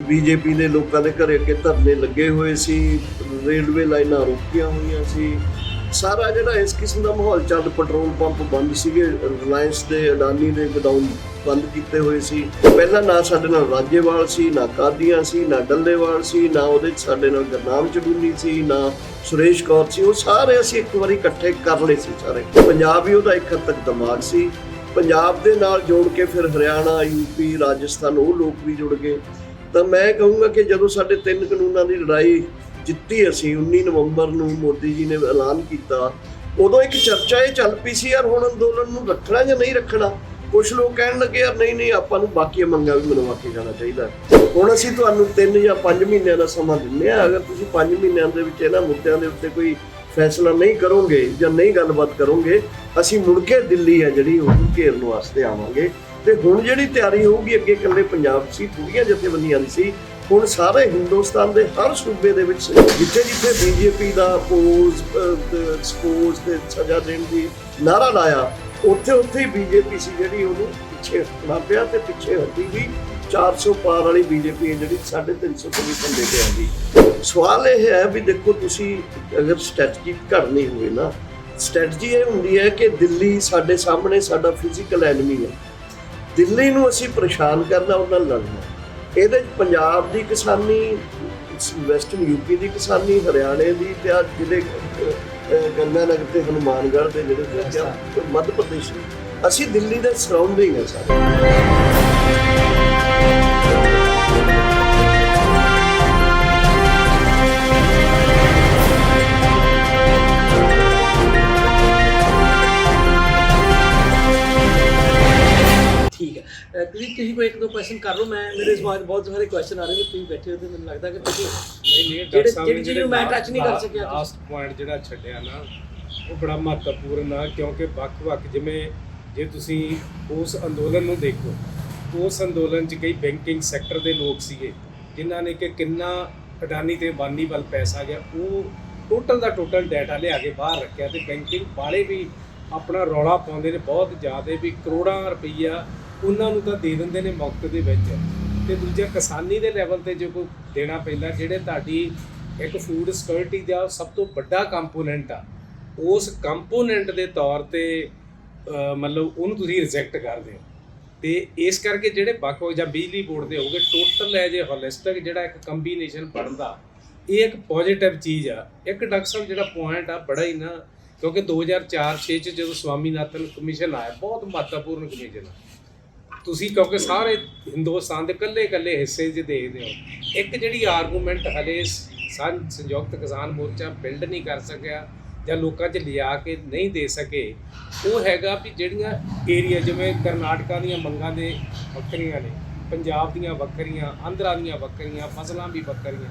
BJP ਦੇ ਲੋਕਾਂ ਦੇ ਘਰੇ ਅੱਗੇ ਧਰਨੇ ਲੱਗੇ ਹੋਏ ਸੀ, ਰੇਲਵੇ ਲਾਈਨਾਂ ਰੋਕੀਆਂ ਹੋਈਆਂ ਸੀ। ਸਾਰਾ ਜਿਹੜਾ ਇਸ ਕਿਸਮ ਦਾ ਮਾਹੌਲ, ਚੱਲ ਪੈਟਰੋਲ ਪੰਪ ਬੰਦ ਸੀਗੇ, ਰਿਲਾਇੰਸ ਦੇ, ਅਡਾਨੀ ਦੇ ਗਡਾਊਨ ਬੰਦ ਕੀਤੇ ਹੋਏ ਸੀ। ਪਹਿਲਾਂ ਨਾ ਸਾਡੇ ਨਾਲ ਰਾਜੇਵਾਲ ਸੀ, ਨਾ ਕਾਦੀਆਂ ਸੀ, ਨਾ ਡੱਲੇਵਾਲ ਸੀ, ਨਾ ਉਹਦੇ 'ਚ ਸਾਡੇ ਨਾਲ ਗਰਨਾਮ ਚਡੂਨੀ ਸੀ, ਨਾ ਸੁਰੇਸ਼ ਕੌਰ ਸੀ। ਉਹ ਸਾਰੇ ਅਸੀਂ ਇੱਕ ਵਾਰੀ ਇਕੱਠੇ ਕਰ ਲਏ ਸੀ ਸਾਰੇ। ਪੰਜਾਬ ਹੀ ਉਹਦਾ ਇੱਕ ਹੱਦ ਤੱਕ ਦਿਮਾਗ ਸੀ। ਪੰਜਾਬ ਦੇ ਨਾਲ ਜੋੜ ਕੇ ਫਿਰ ਹਰਿਆਣਾ ਯੂਪੀ ਰਾਜਸਥਾਨ, ਉਹ ਲੋਕ ਵੀ ਜੁੜ ਗਏ। ਤਾਂ ਮੈਂ ਕਹੂੰਗਾ ਕਿ ਜਦੋਂ ਸਾਡੇ ਤਿੰਨ ਕਾਨੂੰਨਾਂ ਦੀ ਲੜਾਈ ਜਿੱਤੀ ਅਸੀਂ 19 ਨਵੰਬਰ ਨੂੰ ਮੋਦੀ ਜੀ ਨੇ ਐਲਾਨ ਕੀਤਾ, ਉਦੋਂ ਇੱਕ ਚਰਚਾ ਇਹ ਚੱਲ ਪਈ ਸੀ, ਯਾਰ ਹੁਣ ਅੰਦੋਲਨ ਨੂੰ ਰੱਖਣਾ ਜਾਂ ਨਹੀਂ ਰੱਖਣਾ? ਕੁਝ ਲੋਕ ਕਹਿਣ ਲੱਗੇ, ਯਾਰ ਨਹੀਂ ਨਹੀਂ, ਆਪਾਂ ਨੂੰ ਬਾਕੀ ਮੰਗਾਂ ਵੀ ਮਨਵਾ ਕੇ ਜਾਣਾ ਚਾਹੀਦਾ। ਹੁਣ ਅਸੀਂ ਤੁਹਾਨੂੰ 3 ਜਾਂ 5 ਮਹੀਨਿਆਂ ਦਾ ਸਮਾਂ ਦਿੰਦੇ ਆ ਅਗਰ ਤੁਸੀਂ 5 ਮਹੀਨਿਆਂ ਦੇ ਵਿੱਚ ਇਹਨਾਂ ਮੁੱਦਿਆਂ ਦੇ ਉੱਤੇ ਕੋਈ ਫੈਸਲਾ ਨਹੀਂ ਕਰੋਗੇ ਜਾਂ ਨਹੀਂ ਗੱਲਬਾਤ ਕਰੋਗੇ, ਅਸੀਂ ਮੁੜ ਕੇ ਦਿੱਲੀ ਹੈ ਜਿਹੜੀ, ਉਹ ਘੇਰਨ ਵਾਸਤੇ ਆਵਾਂਗੇ। ਤੇ ਹੁਣ ਜਿਹੜੀ ਤਿਆਰੀ ਹੋਊਗੀ, ਅੱਗੇ ਇਕੱਲੇ ਪੰਜਾਬ ਸੀ ਥੋੜੀਆਂ ਜਥੇਬੰਦੀਆਂ ਦੀ ਸੀ, ਹੁਣ ਸਾਰੇ ਹਿੰਦੁਸਤਾਨ ਦੇ ਹਰ ਸੂਬੇ ਦੇ ਵਿੱਚ ਜਿੱਥੇ ਜਿੱਥੇ ਬੀਜੇਪੀ ਦਾ ਪੋਜ਼ ਸਪੋਜ਼ ਤੇ ਸਜ਼ਾ ਦੇਣ ਦੀ ਨਾਰਾ ਲਾਇਆ, ਉੱਥੇ ਉੱਥੇ ਹੀ ਬੀਜੇਪੀ ਸੀ ਜਿਹੜੀ ਉਹਨੂੰ ਪਿੱਛੇ ਹਟਣਾ ਪਿਆ ਤੇ ਪਿੱਛੇ ਹਟੀ ਵੀ 400 ਪਾਰ ਵਾਲੀ ਬੀਜੇਪੀ ਹੈ ਜਿਹੜੀ 350 ਪੋਜੀਸ਼ਨ ਦੇ ਕੇ ਆਂਦੀ ਸਵਾਲ ਇਹ ਹੈ ਵੀ ਦੇਖੋ ਤੁਸੀਂ ਅਗਰ ਸਟ੍ਰੈਟਜੀ ਘੜਨੀ ਹੋਵੇ ਨਾ ਸਟ੍ਰੈਟਜੀ ਇਹ ਹੁੰਦੀ ਹੈ ਕਿ ਦਿੱਲੀ ਸਾਡੇ ਸਾਹਮਣੇ ਸਾਡਾ ਫਿਜ਼ੀਕਲ ਐਨਮੀ ਹੈ। ਦਿੱਲੀ ਨੂੰ ਅਸੀਂ ਪਰੇਸ਼ਾਨ ਕਰਨਾ ਉਹਨਾਂ ਨਾਲ ਲੜਨਾ ਇਹਦੇ 'ਚ ਪੰਜਾਬ ਦੀ ਕਿਸਾਨੀ ਵੈਸਟਰਨ ਯੂਪੀ ਦੀ ਕਿਸਾਨੀ ਹਰਿਆਣੇ ਦੀ ਤੇ ਆ ਜਿਹੜੇ ਅਹ, ਗੰਗਾ ਨਗਰ ਤੇ ਹਨੂਮਾਨਗੜ੍ਹ ਦੇ ਜਿਹੜੇ ਜਾਂ ਮੱਧ ਪ੍ਰਦੇਸ਼ ਅਸੀਂ ਦਿੱਲੀ ਦੇ ਸਰਾਊਂਡਿੰਗ ਹੈ ਸਾਰੇ। ਤੁਸੀਂ ਤੁਸੀਂ ਕੋਈ ਇੱਕ ਦੋ ਕੁਐਸਚਨ ਕਰ ਲਓ ਮੈਂ ਮੇਰੇ ਸਮਾਜ ਬਹੁਤ ਸਾਰੇ ਕੁਐਸਚਨ ਆ ਰਹੇ ਨੇ ਤੁਸੀਂ ਬੈਠੇ ਹੋ ਤੇ ਮੈਨੂੰ ਲੱਗਦਾ ਕਿ ਤੁਸੀਂ ਨਹੀਂ ਨਹੀਂ ਜਿਹੜੇ- ਜਿਹੜੀ ਚੀਜ਼ ਨੂੰ ਮੈਂ touch ਨਹੀਂ ਕਰ ਸਕਿਆ। ਲਾਸਟ ਪੁਆਇੰਟ ਜਿਹੜਾ ਛੱਡਿਆ ਨਾ ਉਹ ਬੜਾ ਮਹੱਤਵਪੂਰਨ ਆ ਕਿਉਂਕਿ ਵੱਖ-ਵੱਖ ਜਿਵੇਂ ਜੇ ਤੁਸੀਂ ਉਸ ਅੰਦੋਲਨ ਨੂੰ ਦੇਖੋ ਉਸ ਅੰਦੋਲਨ 'ਚ ਕਈ ਬੈਂਕਿੰਗ ਸੈਕਟਰ ਦੇ ਲੋਕ ਸੀਗੇ ਜਿਨ੍ਹਾਂ ਨੇ ਕਿ ਕਿੰਨਾ ਅਡਾਨੀ ਤੇ ਬਾਨੀ ਵੱਲ ਪੈਸਾ ਗਿਆ ਉਹ ਟੋਟਲ ਦਾ ਟੋਟਲ ਡਾਟਾ ਲਿਆ ਕੇ ਬਾਹਰ ਰੱਖਿਆ ਤੇ ਬੈਂਕਿੰਗ ਵਾਲੇ ਵੀ ਆਪਣਾ ਰੌਲਾ ਪਾਉਂਦੇ ਨੇ ਬਹੁਤ ਜ਼ਿਆਦਾ ਵੀ ਕਰੋੜਾਂ ਰੁਪਈਆ ਉਹਨਾਂ ਨੂੰ ਤਾਂ ਦੇ ਦਿੰਦੇ ਨੇ ਮੁਫਤ ਦੇ ਵਿੱਚ। ਤੇ ਦੂਜਾ ਕਿਸਾਨੀ ਦੇ ਲੈਵਲ ਤੇ ਜੋ ਕੋਈ ਦੇਣਾ ਪੈਂਦਾ, ਜਿਹੜੇ ਤੁਹਾਡੀ ਇੱਕ ਫੂਡ ਸਿਕਿਉਰਿਟੀ ਦਾ ਸਭ ਤੋਂ ਵੱਡਾ ਕੰਪੋਨੈਂਟ ਆ, ਉਸ ਕੰਪੋਨੈਂਟ ਦੇ ਤੌਰ ਤੇ ਮਤਲਬ ਉਹਨੂੰ ਤੁਸੀਂ ਰਿਜੈਕਟ ਕਰਦੇ ਹੋ। ਤੇ ਇਸ ਕਰਕੇ ਜਿਹੜੇ ਵੱਖ ਜਾਂ ਬਿਜਲੀ ਬੋਰਡ ਦੇ ਹੋਗੇ ਟੋਟਲ ਐਜ ਜੇ ਹੋਲਿਸਟਿਕ ਜਿਹੜਾ ਇੱਕ ਕੰਬੀਨੇਸ਼ਨ ਬਣਦਾ, ਇਹ ਇੱਕ ਪੋਜ਼ਿਟਿਵ ਚੀਜ਼ ਆ। ਇੱਕ ਡਾਕਟਰ ਸਾਹਿਬ, ਜਿਹੜਾ ਪੁਆਇੰਟ ਆ, ਬੜਾ ਹੀ ਨਾ, ਕਿਉਂਕਿ 2004-6 ਚ ਜਦੋਂ ਸਵਾਮੀਨਾਥਨ ਕਮਿਸ਼ਨ ਆਇਆ, ਬਹੁਤ ਮਹੱਤਵਪੂਰਨ ਕਮਿਸ਼ਨ ਆ। ਤੁਸੀਂ ਕਿਉਂਕਿ ਸਾਰੇ ਹਿੰਦੁਸਤਾਨ ਦੇ ਕੱਲੇ-ਕੱਲੇ ਹਿੱਸੇ 'ਚ ਦੇਖਦੇ ਹੋ। ਇੱਕ ਜਿਹੜੀ ਆਰਗੂਮੈਂਟ ਹਲੇ ਸੰਯੁਕਤ ਕਿਸਾਨ ਮੋਰਚਾ ਬਿਲਡ ਨਹੀਂ ਕਰ ਸਕਿਆ ਜਾਂ ਲੋਕਾਂ 'ਚ ਲਿਆ ਕੇ ਨਹੀਂ ਦੇ ਸਕੇ, ਉਹ ਹੈਗਾ ਵੀ ਜਿਹੜੀਆਂ ਏਰੀਆ ਜਿਵੇਂ ਕਰਨਾਟਕਾ ਦੀਆਂ ਮੰਗਾਂ ਦੇ ਵੱਖਰੀਆਂ ਨੇ, ਪੰਜਾਬ ਦੀਆਂ ਵੱਖਰੀਆਂ, ਆਂਧਰਾ ਦੀਆਂ ਵੱਖਰੀਆਂ, ਫਸਲਾਂ ਵੀ ਵੱਖਰੀਆਂ।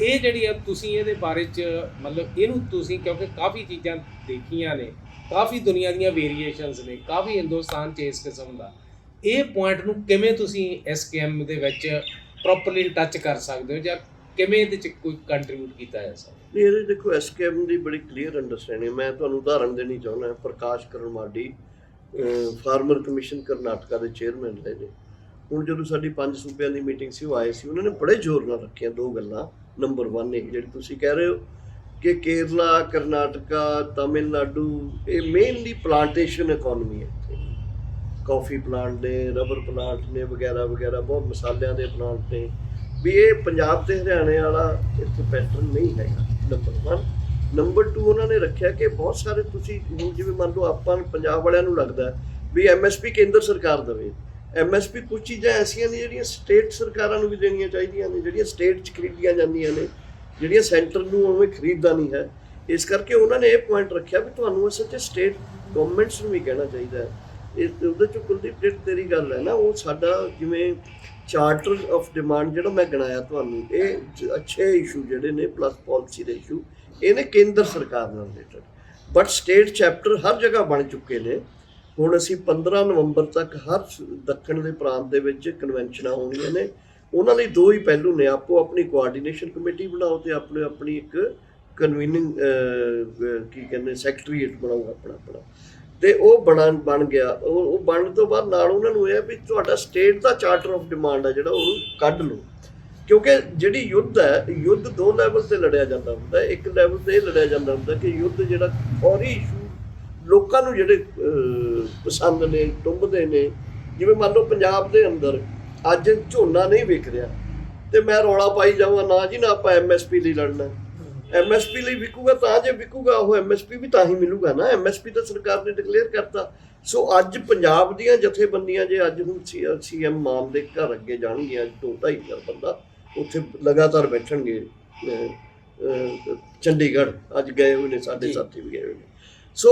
ਇਹ ਜਿਹੜੀ ਆ ਤੁਸੀਂ ਇਹਦੇ ਬਾਰੇ 'ਚ ਮਤਲਬ ਇਹਨੂੰ ਤੁਸੀਂ ਕਿਉਂਕਿ ਕਾਫੀ ਚੀਜ਼ਾਂ ਦੇਖੀਆਂ ਨੇ, ਕਾਫੀ ਦੁਨੀਆ ਦੀਆਂ ਵੇਰੀਏਸ਼ਨਸ ਨੇ, ਕਾਫੀ ਹਿੰਦੁਸਤਾਨ 'ਚ ਇਸ ਕਿਸਮ ਦਾ। ਇਹ ਪੁਆਇੰਟ ਨੂੰ ਕਿਵੇਂ ਤੁਸੀਂ ਐਸਕੇਐਮ ਦੇ ਵਿੱਚ ਪ੍ਰੋਪਰਲੀ ਟੱਚ ਕਰ ਸਕਦੇ ਹੋ ਜਾਂ ਕਿਵੇਂ ਇਹਦੇ 'ਚ ਕੋਈ ਕੰਟਰੀਬਿਊਟ ਕੀਤਾ ਹੈ ਸਕਦਾ ਨਹੀਂ, ਇਹਦੇ ਦੇਖੋ ਐਸਕੇਐਮ ਦੀ ਬੜੀ ਕਲੀਅਰ ਅੰਡਰਸਟੈਂਡਿੰਗ ਮੈਂ ਤੁਹਾਨੂੰ ਉਦਾਹਰਣ ਦੇਣੀ ਚਾਹੁੰਦਾ ਪ੍ਰਕਾਸ਼ ਕਰਨ ਮਾਡੀ ਫਾਰਮਰ ਕਮਿਸ਼ਨ ਕਰਨਾਟਕਾ ਦੇ ਚੇਅਰਮੈਨ ਰਹੇ ਨੇ। ਹੁਣ ਜਦੋਂ ਸਾਡੀ ਪੰਜ ਸੂਬਿਆਂ ਦੀ ਮੀਟਿੰਗ ਸੀ ਉਹ ਆਏ ਸੀ। ਉਹਨਾਂ ਨੇ ਬੜੇ ਜ਼ੋਰ ਨਾਲ ਰੱਖੀਆਂ ਦੋ ਗੱਲਾਂ। ਨੰਬਰ 1 ਇਹ ਜਿਹੜੀ ਤੁਸੀਂ ਕਹਿ ਰਹੇ ਹੋ ਕਿ ਕੇਰਲਾ ਕਰਨਾਟਕਾ ਤਾਮਿਲਨਾਡੂ ਇਹ ਮੇਨਲੀ ਪਲਾਂਟੇਸ਼ਨ ਇਕਨੋਮੀ ਹੈ ਕਾਫੀ ਪਲਾਂਟ ਨੇ ਰਬਰ ਪਲਾਂਟ ਨੇ ਵਗੈਰਾ ਵਗੈਰਾ, ਬਹੁਤ ਮਸਾਲਿਆਂ ਦੇ ਪਲਾਂਟ ਨੇ। ਵੀ ਇਹ ਪੰਜਾਬ ਤੇ ਹਰਿਆਣੇ ਵਾਲਾ ਇੱਥੇ ਪੈਟਰਨ ਨਹੀਂ ਹੈਗਾ ਨੰਬਰ 1 ਨੰਬਰ 2 ਉਹਨਾਂ ਨੇ ਰੱਖਿਆ ਕਿ ਬਹੁਤ ਸਾਰੇ ਤੁਸੀਂ, ਹੁਣ ਜਿਵੇਂ ਮੰਨ ਲਓ ਆਪਾਂ ਪੰਜਾਬ ਵਾਲਿਆਂ ਨੂੰ ਲੱਗਦਾ ਹੈ ਵੀ ਐਮਐਸਪੀ ਕੇਂਦਰ ਸਰਕਾਰ ਦੇਵੇ। ਐਮਐਸਪੀ ਕੁਝ ਚੀਜ਼ਾਂ ਐਸੀਆਂ ਨੇ ਜਿਹੜੀਆਂ ਸਟੇਟ ਸਰਕਾਰਾਂ ਨੂੰ ਵੀ ਦੇਣੀਆਂ ਚਾਹੀਦੀਆਂ ਨੇ, ਜਿਹੜੀਆਂ ਸਟੇਟ 'ਚ ਖਰੀਦੀਆਂ ਜਾਂਦੀਆਂ ਨੇ, ਜਿਹੜੀਆਂ ਸੈਂਟਰ ਨੂੰ ਉਵੇਂ ਖਰੀਦਦਾ ਨਹੀਂ ਹੈ। ਇਸ ਕਰਕੇ ਉਹਨਾਂ ਨੇ ਇਹ ਪੁਆਇੰਟ ਰੱਖਿਆ ਵੀ ਤੁਹਾਨੂੰ ਅਸਲ 'ਚ ਸਟੇਟ ਗਵਰਨਮੈਂਟਸ ਨੂੰ ਵੀ ਕਹਿਣਾ ਚਾਹੀਦਾ ਹੈ। ਇਹ ਉਹਦੇ 'ਚ ਕੁਲਦੀਪ ਜਿਹੜੀ ਤੇਰੀ ਗੱਲ ਹੈ ਨਾ, ਉਹ ਸਾਡਾ ਜਿਵੇਂ ਚਾਰਟਰ ਆਫ ਡਿਮਾਂਡ ਜਿਹੜਾ ਮੈਂ ਗਿਣਾਇਆ ਤੁਹਾਨੂੰ, ਇਹ ਅੱਛੇ ਇਸ਼ੂ ਜਿਹੜੇ ਨੇ ਪਲੱਸ ਪਾਲਿਸੀ ਦੇ ਇਸ਼ੂ ਇਹਨੇ ਕੇਂਦਰ ਸਰਕਾਰ ਨਾਲ ਰਿਲੇਟਡ ਬਟ ਸਟੇਟ ਚੈਪਟਰ ਹਰ ਜਗ੍ਹਾ ਬਣ ਚੁੱਕੇ ਨੇ। ਹੁਣ ਅਸੀਂ 15 ਨਵੰਬਰ ਤੱਕ ਹਰ ਦੱਖਣ ਦੇ ਪ੍ਰਾਂਤ ਦੇ ਵਿੱਚ ਕਨਵੈਨਸ਼ਨਾਂ ਹੋਣੀਆਂ ਨੇ। ਉਹਨਾਂ ਲਈ ਦੋ ਹੀ ਪਹਿਲੂ ਨੇ। ਆਪੋ ਆਪਣੀ ਕੋਆਰਡੀਨੇਸ਼ਨ ਕਮੇਟੀ ਬਣਾਓ ਤੇ ਆਪਣੇ ਆਪਣੀ ਇੱਕ ਕਨਵੀਨਿੰਗ ਕੀ ਕਹਿੰਦੇ ਸੈਕਟਰੀਏਟ ਬਣਾਓ ਆਪਣਾ ਆਪਣਾ ਤੇ ਉਹ ਬਣ ਬਣ ਗਿਆ। ਉਹ ਉਹ ਬਣਨ ਤੋਂ ਬਾਅਦ ਨਾਲ ਉਹਨਾਂ ਨੂੰ ਇਹ ਹੈ ਵੀ ਤੁਹਾਡਾ ਸਟੇਟ ਦਾ ਚਾਰਟਰ ਆਫ ਡਿਮਾਂਡ ਹੈ ਜਿਹੜਾ, ਉਹਨੂੰ ਕੱਢ ਲਓ। ਕਿਉਂਕਿ ਜਿਹੜੀ ਯੁੱਧ ਹੈ, ਯੁੱਧ ਦੋ ਲੈਵਲ ਤੇ ਲੜਿਆ ਜਾਂਦਾ ਹੁੰਦਾ। ਇੱਕ ਲੈਵਲ ਤੇ ਇਹ ਲੜਿਆ ਜਾਂਦਾ ਹੁੰਦਾ ਕਿ ਯੁੱਧ ਜਿਹੜਾ ਫੌਰੀ ਇਸ਼ੂ ਲੋਕਾਂ ਨੂੰ ਜਿਹੜੇ ਪਸੰਦ ਨੇ, ਟੁੰਬਦੇ ਨੇ। ਜਿਵੇਂ ਮੰਨ ਲਓ ਪੰਜਾਬ ਦੇ ਅੰਦਰ ਅੱਜ ਝੋਨਾ ਨਹੀਂ ਵਿਕ ਰਿਹਾ। ਤੇ ਮੈਂ ਰੌਲਾ ਪਾਈ ਜਾਵਾਂ, ਨਾ ਜੀ ਨਾ ਆਪਾਂ ਐਮਐਸਪੀ ਲਈ ਲੜਨਾ। ਐਮਐਸਪੀ ਲਈ ਵਿਕੂਗਾ ਤਾਂ ਜੇ ਵਿਕੂਗਾ ਉਹ ਐਮਐਸਪੀ ਵੀ ਤਾਂ ਹੀ ਮਿਲੂਗਾ ਨਾ। ਐਮਐਸਪੀ ਤਾਂ ਸਰਕਾਰ ਨੇ ਡਿਕਲੇਅਰ ਕਰਤਾ। ਸੋ ਅੱਜ ਪੰਜਾਬ ਦੀਆਂ ਜਥੇਬੰਦੀਆਂ ਜੇ ਅੱਜ ਹੁਣ ਸੀਐਮ ਮਾਨ ਦੇ ਘਰ ਅੱਗੇ ਜਾਣਗੀਆਂ ਦੋ ਢਾਈ ਹਜ਼ਾਰ ਬੰਦਾ ਉੱਥੇ ਲਗਾਤਾਰ ਬੈਠਣਗੇ ਚੰਡੀਗੜ੍ਹ। ਅੱਜ ਗਏ ਹੋਏ ਨੇ ਸਾਡੇ। ਸਾਥੀ ਵੀ ਗਏ ਹੋਏ ਨੇ। ਸੋ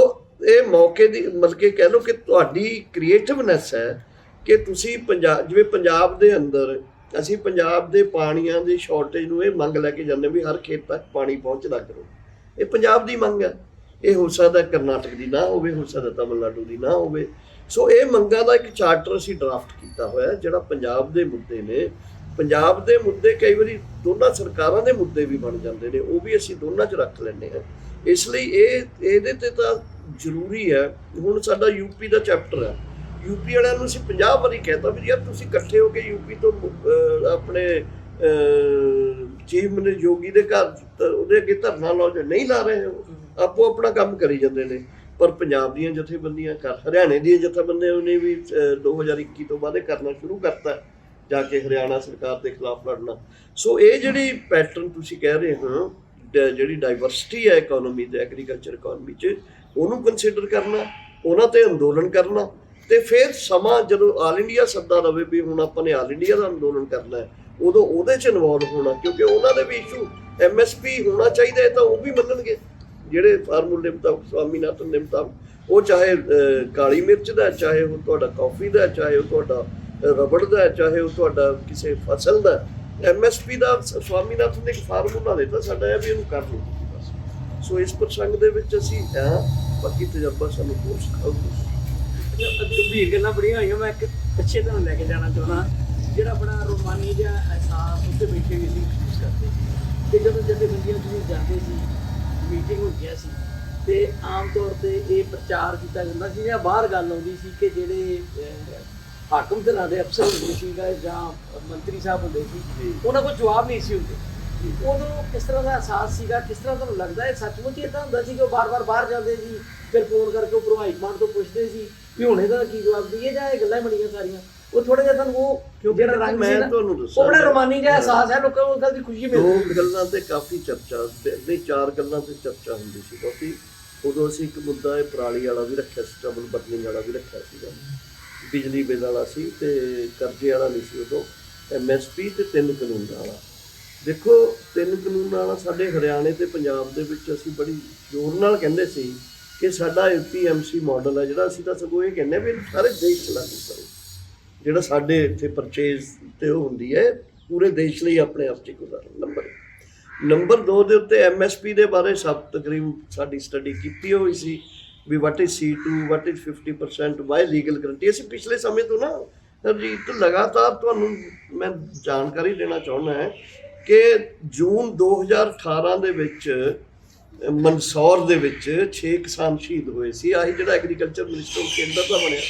ਇਹ ਮੌਕੇ ਦੀ ਮਤਲਬ ਕਿ ਕਹਿ ਲਓ ਕਿ ਤੁਹਾਡੀ ਕ੍ਰੀਏਟਿਵਨੈਸ ਹੈ ਕਿ ਤੁਸੀਂ ਪੰਜਾਬ ਜਿਵੇਂ ਪੰਜਾਬ ਦੇ ਅੰਦਰ ਅਸੀਂ ਪੰਜਾਬ ਦੇ ਪਾਣੀਆਂ ਦੀ ਸ਼ਾਰਟੇਜ ਨੂੰ ਇਹ ਮੰਗ ਲੈ ਕੇ ਜਾਂਦੇ ਵੀ ਹਰ ਖੇਤ ਤੱਕ ਪਾਣੀ ਪਹੁੰਚਦਾ ਕਰੋ। ਇਹ ਪੰਜਾਬ ਦੀ ਮੰਗ ਹੈ। ਇਹ ਹੋ ਸਕਦਾ ਕਰਨਾਟਕ ਦੀ ਨਾ ਹੋਵੇ, ਹੋ ਸਕਦਾ ਤਮਿਲਨਾਡੂ ਦੀ ਨਾ ਹੋਵੇ। ਸੋ ਇਹ ਮੰਗਾਂ ਦਾ ਇੱਕ ਚਾਰਟਰ ਅਸੀਂ ਡਰਾਫਟ ਕੀਤਾ ਹੋਇਆ ਜਿਹੜਾ ਪੰਜਾਬ ਦੇ ਮੁੱਦੇ ਨੇ। ਪੰਜਾਬ ਦੇ ਮੁੱਦੇ ਕਈ ਵਾਰੀ ਦੋਨਾਂ ਸਰਕਾਰਾਂ ਦੇ ਮੁੱਦੇ ਵੀ ਬਣ ਜਾਂਦੇ ਨੇ, ਉਹ ਵੀ ਅਸੀਂ ਦੋਨਾਂ 'ਚ ਰੱਖ ਲੈਂਦੇ ਹਾਂ। ਇਸ ਲਈ ਇਹ, ਇਹਦੇ ਤੇ ਤਾਂ ਜ਼ਰੂਰੀ ਹੈ। ਹੁਣ ਸਾਡਾ ਯੂਪੀ ਦਾ ਚੈਪਟਰ ਹੈ। ਯੂਪੀ ਵਾਲਿਆਂ ਨੂੰ ਅਸੀਂ 50 ਵਾਰੀ ਕਹਿਤਾ ਵੀ ਯਾਰ ਤੁਸੀਂ ਇਕੱਠੇ ਹੋ ਕੇ ਯੂਪੀ ਤੋਂ ਆਪਣੇ ਚੀਫ ਮਿਨਿਸਟਰ ਯੋਗੀ ਦੇ ਘਰ ਉਹਦੇ ਅੱਗੇ ਧਰਨਾ ਲਾਓ ਜੇ ਨਹੀਂ ਲਾ ਰਹੇ ਆਪੋ ਆਪਣਾ ਕੰਮ ਕਰੀ ਜਾਂਦੇ ਨੇ। ਪਰ ਪੰਜਾਬ ਦੀਆਂ ਜਥੇਬੰਦੀਆਂ ਕਰ ਹਰਿਆਣੇ ਦੀਆਂ ਜਥੇਬੰਦੀਆਂ ਨੇ ਵੀ ਅਹ, 2021 ਤੋਂ ਬਾਅਦ ਇਹ ਕਰਨਾ ਸ਼ੁਰੂ ਕਰਤਾ ਜਾ ਕੇ ਹਰਿਆਣਾ ਸਰਕਾਰ ਦੇ ਖਿਲਾਫ ਲੜਨਾ। ਸੋ ਇਹ ਜਿਹੜੀ ਪੈਟਰਨ ਤੁਸੀਂ ਕਹਿ ਰਹੇ ਹੋ ਡ- ਜਿਹੜੀ ਡਾਈਵਰਸਿਟੀ ਹੈ ਇਕਨੋਮੀ ਤੇ ਐਗਰੀਕਲਚਰ ਇਕਨੋਮੀ 'ਚ ਉਹਨੂੰ ਕੰਸੀਡਰ ਕਰਨਾ ਉਹਨਾਂ ਤੇ ਅੰਦੋਲਨ ਕਰਨਾ ਤੇ ਫਿਰ ਸਮਾਂ ਜਦੋਂ ਆਲ ਇੰਡੀਆ ਸੱਦਾ ਰਵੇ ਵੀ ਹੁਣ ਆਪਾਂ ਨੇ ਆਲ ਇੰਡੀਆ ਦਾ ਅੰਦੋਲਨ ਕਰਨਾ ਹੈ, ਉਦੋਂ ਉਹਦੇ 'ਚ ਇਨਵੋਲਵ ਹੋਣਾ, ਕਿਉਂਕਿ ਉਹਨਾਂ ਦੇ ਵੀ ਇਸ਼ੂ ਐਮਐਸਪੀ ਹੋਣਾ ਚਾਹੀਦਾ ਹੈ ਤਾਂ ਉਹ ਵੀ ਮੰਨਣਗੇ। ਜਿਹੜੇ ਫਾਰਮੂਲੇ ਮੁਤਾਬਕ, ਸਵਾਮੀਨਾਥਨ ਦੇ ਮੁਤਾਬਕ, ਉਹ ਚਾਹੇ ਕਾਲੀ ਮਿਰਚ ਦਾ ਚਾਹੇ ਉਹ ਤੁਹਾਡਾ ਕਾਫੀ ਦਾ ਚਾਹੇ ਉਹ ਤੁਹਾਡਾ ਰਬੜ ਦਾ ਚਾਹੇ ਉਹ ਤੁਹਾਡਾ ਕਿਸੇ ਫਸਲ ਦਾ ਐਮਐਸਪੀ ਦਾ ਸਵਾਮੀਨਾਥਨ ਨੇ ਇੱਕ ਫਾਰਮੂਲਾ ਦਿੱਤਾ, ਸਾਡਾ ਇਹ ਵੀ ਇਹਨੂੰ ਕਰ ਲਓ ਸੋ ਇਸ ਪ੍ਰਸੰਗ ਦੇ ਵਿੱਚ ਅਸੀਂ ਹਾਂ, ਬਾਕੀ ਤਜਰਬਾ ਸਾਨੂੰ ਹੋਰ ਸਿਖਾਊਗਾ ਗੰਭੀਰ ਗੱਲਾਂ ਬੜੀਆਂ ਹੋਈਆਂ। ਮੈਂ ਇੱਕ ਪਿੱਛੇ ਤੁਹਾਨੂੰ ਲੈ ਕੇ ਜਾਣਾ ਚਾਹੁੰਦਾ। ਜਿਹੜਾ ਬੜਾ ਰੋਮਾਨੀ ਜਿਹਾ ਅਹਿਸਾਸ ਉੱਤੇ ਬੈਠੇ ਵੀ ਸੀ ਮਹਿਸੂਸ ਕਰਦੇ ਸੀ। ਤੇ ਜਦੋਂ ਜਦੇ ਬੰਦੀਆਂ ਤੁਸੀਂ ਜਾਂਦੇ ਸੀ ਮੀਟਿੰਗ ਹੁੰਦੀਆਂ ਸੀ ਤੇ ਆਮ ਤੌਰ ਤੇ ਇਹ ਪ੍ਰਚਾਰ ਕੀਤਾ ਜਾਂਦਾ ਸੀ ਜਾਂ ਬਾਹਰ ਗੱਲ ਆਉਂਦੀ ਸੀ ਕਿ ਜਿਹੜੇ ਹਾਕਮ ਧਿਰਾਂ ਦੇ ਅਫਸਰ ਹੁੰਦੇ ਸੀਗਾ ਜਾਂ ਮੰਤਰੀ ਸਾਹਿਬ ਹੁੰਦੇ ਸੀ। ਉਹਨਾਂ ਕੋਲ ਜਵਾਬ ਨਹੀਂ ਸੀ ਹੁੰਦੇ। ਉਦੋਂ ਕਿਸ ਤਰ੍ਹਾਂ ਦਾ ਅਹਿਸਾਸ ਸੀਗਾ ਕਿਸ ਤਰ੍ਹਾਂ ਤੁਹਾਨੂੰ ਲੱਗਦਾ? ਹੈ ਸੱਚਮੁੱਚ ਇਦਾਂ ਹੁੰਦਾ ਸੀ ਕਿ ਉਹ ਬਾਰ-ਬਾਰ ਬਾਹਰ ਜਾਂਦੇ ਸੀ ਫਿਰ ਫੋਨ ਕਰਕੇ ਉੱਪਰੋਂ ਹਾਈ ਕਮਾਂਡ ਤੋਂ ਪੁੱਛਦੇ ਸੀ ਵੀ ਹੁਣ ਇਹਦਾ ਕੀ ਜਵਾਬ ਦਈਏ ਜਾਂ ਇਹ ਗੱਲਾਂ ਹੀ ਬਣੀਆਂ ਸਾਰੀਆਂ। ਉਹ ਥੋੜਾ ਜਿਹਾ ਤੁਹਾਨੂੰ ਉਹ ਜਿਹੜਾ ਰੰਗ ਸੀ ਮੈਂ ਨਾ ਤੁਹਾਨੂੰ ਦੱਸਾਂ ਉਹ ਬੜਾ ਰੋਮਾਨੀ ਜਿਹਾ ਅਹਿਸਾਸ ਹੈ ਲੋਕਾਂ ਨੂੰ ਉਸ ਗੱਲ ਦੀ ਖੁਸ਼ੀ ਦੋ ਮਿਲਦੀ ਗੱਲਾਂ ਤੇ ਕਾਫੀ ਚਰਚਾ ਨਹੀਂ ਚਾਰ ਗੱਲਾਂ ਤੇ ਚਰਚਾ ਹੁੰਦੀ ਸੀ ਕਾਫੀ। ਉਦੋਂ ਅਸੀਂ ਇੱਕ ਮੁੱਦਾ ਇਹ ਪਰਾਲੀ ਵਾਲਾ ਵੀ ਰੱਖਿਆ ਸੀ ਡਬਲ ਬਟਨਿੰਗ ਵਾਲਾ ਵੀ ਰੱਖਿਆ ਸੀਗਾ। ਬਿਜਲੀ ਬਿੱਲ ਵਾਲਾ ਸੀ ਤੇ ਕਰਜ਼ੇ ਵਾਲਾ ਨਹੀਂ ਸੀ ਉਦੋਂ। ਐਮਐਸਪੀ ਤੇ ਤਿੰਨ ਕਾਨੂੰਨ ਵਾਲਾ। ਦੇਖੋ ਤਿੰਨ ਕਾਨੂੰਨ ਵਾਲਾ ਸਾਡੇ ਹਰਿਆਣੇ ਤੇ ਪੰਜਾਬ ਦੇ ਵਿੱਚ ਅਸੀਂ ਬੜੀ ਜ਼ੋਰ ਨਾਲ ਕਹਿੰਦੇ ਸੀ ਕਿ ਸਾਡਾ ਐਮਪੀਐਮਸੀ ਮਾਡਲ ਹੈ ਜਿਹੜਾ ਅਸੀਂ ਤਾਂ ਸਗੋਂ ਇਹ ਕਹਿੰਦੇ ਹਾਂ ਵੀ ਸਾਰੇ ਦੇਸ਼ 'ਚ ਲਾਗੂ ਕਰੋ। ਜਿਹੜਾ ਸਾਡੇ ਇੱਥੇ ਪਰਚੇਜ਼ ਤੇ ਉਹ ਹੁੰਦੀ ਹੈ, ਪੂਰੇ ਦੇਸ਼ ਲਈ ਆਪਣੇ ਆਪ 'ਚ ਇੱਕ ਉਦਾਹਰਨ ਨੰਬਰ ਨੰਬਰ 2 ਦੇ ਉੱਤੇ ਐਮਐਸਪੀ ਦੇ ਬਾਰੇ ਸਭ ਤਕਰੀਬ ਸਾਡੀ ਸਟੱਡੀ ਕੀਤੀ ਹੋਈ ਸੀ ਵੀ what is C2 what is 50% why legal guarantee ਅਸੀਂ ਪਿਛਲੇ ਸਮੇਂ ਤੋਂ ਨਾ, ਹਰਜੀਤ, ਲਗਾਤਾਰ ਤੁਹਾਨੂੰ ਮੈਂ ਜਾਣਕਾਰੀ ਦੇਣਾ ਚਾਹੁੰਦਾ ਹਾਂ ਕਿ ਜੂਨ 2018 ਦੇ ਵਿੱਚ ਮਨਸੌਰ ਦੇ ਵਿੱਚ 6 ਕਿਸਾਨ ਸ਼ਹੀਦ ਹੋਏ ਸੀ। ਆਹੀ ਜਿਹੜਾ ਐਗਰੀਕਲਚਰ ਮਿਨਿਸਟਰ ਕੇਂਦਰ ਦਾ ਬਣਿਆ।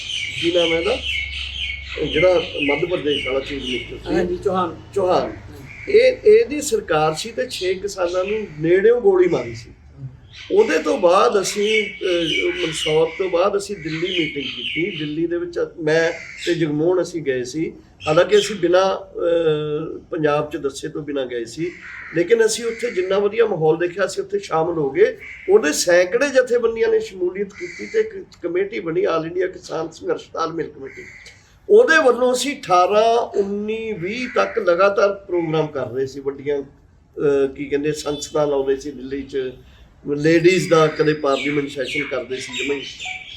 ਕੀ ਨਾਮ ਹੈ ਇਹ ਜਿਹੜਾ ਮੱਧ ਪ੍ਰਦੇਸ਼ ਵਾਲਾ ਚੀਫ ਮਿਨਿਸਟਰ ਸੀ। ਹਾਂਜੀ ਚੌਹਾਨ। ਚੌਹਾਨ। ਇਹ ਇਹਦੀ ਸਰਕਾਰ ਸੀ ਤੇ 6 ਕਿਸਾਨਾਂ ਨੂੰ ਨੇੜਿਓਂ ਗੋਲੀ ਮਾਰੀ ਸੀ। ਉਹਦੇ ਤੋਂ ਬਾਅਦ ਅਸੀਂ ਮਨਸੌਰ ਤੋਂ ਬਾਅਦ ਅਸੀਂ ਦਿੱਲੀ ਮੀਟਿੰਗ ਕੀਤੀ। ਦਿੱਲੀ ਦੇ ਵਿੱਚ ਮੈਂ ਤੇ ਜਗਮੋਹਨ ਅਸੀਂ ਗਏ ਸੀ। ਹਾਲਾਂਕਿ ਅਸੀਂ ਬਿਨਾ ਪੰਜਾਬ ਚ ਦੱਸੇ ਤੋਂ ਬਿਨਾ ਗਏ ਸੀ, ਲੇਕਿਨ ਅਸੀਂ ਉੱਥੇ ਜਿੰਨਾ ਵਧੀਆ ਮਾਹੌਲ ਦੇਖਿਆ, ਅਸੀਂ ਉੱਥੇ ਸ਼ਾਮਲ ਹੋ ਗਏ। ਉਹਦੇ ਸੈਂਕੜੇ ਜਥੇਬੰਦੀਆਂ ਨੇ ਸ਼ਮੂਲੀਅਤ ਕੀਤੀ ਤੇ ਇੱਕ ਕਮੇਟੀ ਬਣੀ ਆਲ ਇੰਡੀਆ ਕਿਸਾਨ ਸੰਘਰਸ਼ ਤਾਲਮੇਲ ਕਮੇਟੀ। ਉਹਦੇ ਵੱਲੋਂ ਅਸੀਂ 18 19 20 ਤੱਕ ਲਗਾਤਾਰ ਪ੍ਰੋਗਰਾਮ ਕਰ ਰਹੇ ਸੀ। ਵੱਡੀਆਂ ਕੀ ਕਹਿੰਦੇ ਸੰਸਥਾ ਲਾਉਂਦੇ ਸੀ ਦਿੱਲੀ 'ਚ। ਲੇਡੀਜ਼ ਦਾ ਕਦੇ ਪਾਰਲੀਮੈਂਟ ਸੈਸ਼ਨ ਕਰਦੇ ਸੀ ਜਿਵੇਂ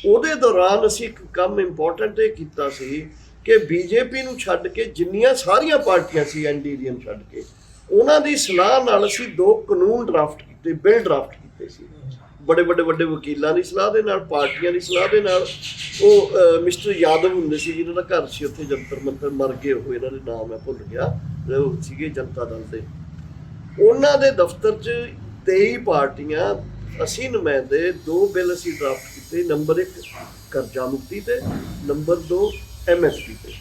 ਉਹਦੇ ਦੌਰਾਨ ਅਸੀਂ ਇੱਕ ਕੰਮ ਇੰਪੋਰਟੈਂਟ ਇਹ ਕੀਤਾ ਸੀ ਕਿ ਬੀਜੇਪੀ ਨੂੰ ਛੱਡ ਕੇ ਜਿੰਨੀਆਂ ਸਾਰੀਆਂ ਪਾਰਟੀਆਂ ਸੀ ਐਨਡੀਏ ਨੂੰ ਛੱਡ ਕੇ, ਉਹਨਾਂ ਦੀ ਸਲਾਹ ਨਾਲ ਅਸੀਂ ਦੋ ਕਾਨੂੰਨ ਡਰਾਫਟ ਕੀਤੇ, ਬਿੱਲ ਡਰਾਫਟ ਕੀਤੇ ਸੀ। ਬੜੇ ਵੱਡੇ ਵੱਡੇ ਵਕੀਲਾਂ ਦੀ ਸਲਾਹ ਦੇ ਨਾਲ, ਪਾਰਟੀਆਂ ਦੀ ਸਲਾਹ ਦੇ ਨਾਲ, ਉਹ ਮਿਸਟਰ ਯਾਦਵ ਹੁੰਦੇ ਸੀ, ਜਿਹਨਾਂ ਦਾ ਘਰ ਸੀ ਉੱਥੇ, ਜੰਤਰ ਮੰਤਰ ਮਰ ਗਏ ਹੋਏ ਇਹਨਾਂ ਦੇ ਨਾਮ ਮੈਂ ਭੁੱਲ ਗਿਆ, ਉਹ ਸੀਗੇ ਜਨਤਾ ਦਲ ਦੇ। ਉਹਨਾਂ ਦੇ ਦਫ਼ਤਰ 'ਚ 23 ਪਾਰਟੀਆਂ, ਅਸੀਂ ਨੁਮਾਇੰਦੇ, ਦੋ ਬਿੱਲ ਅਸੀਂ ਡਰਾਫਟ ਕੀਤੇ, ਨੰਬਰ 1 ਕਰਜ਼ਾ ਮੁਕਤੀ ਤੇ, ਨੰਬਰ 2 ਐਮਐਸਪੀ ਤੇ।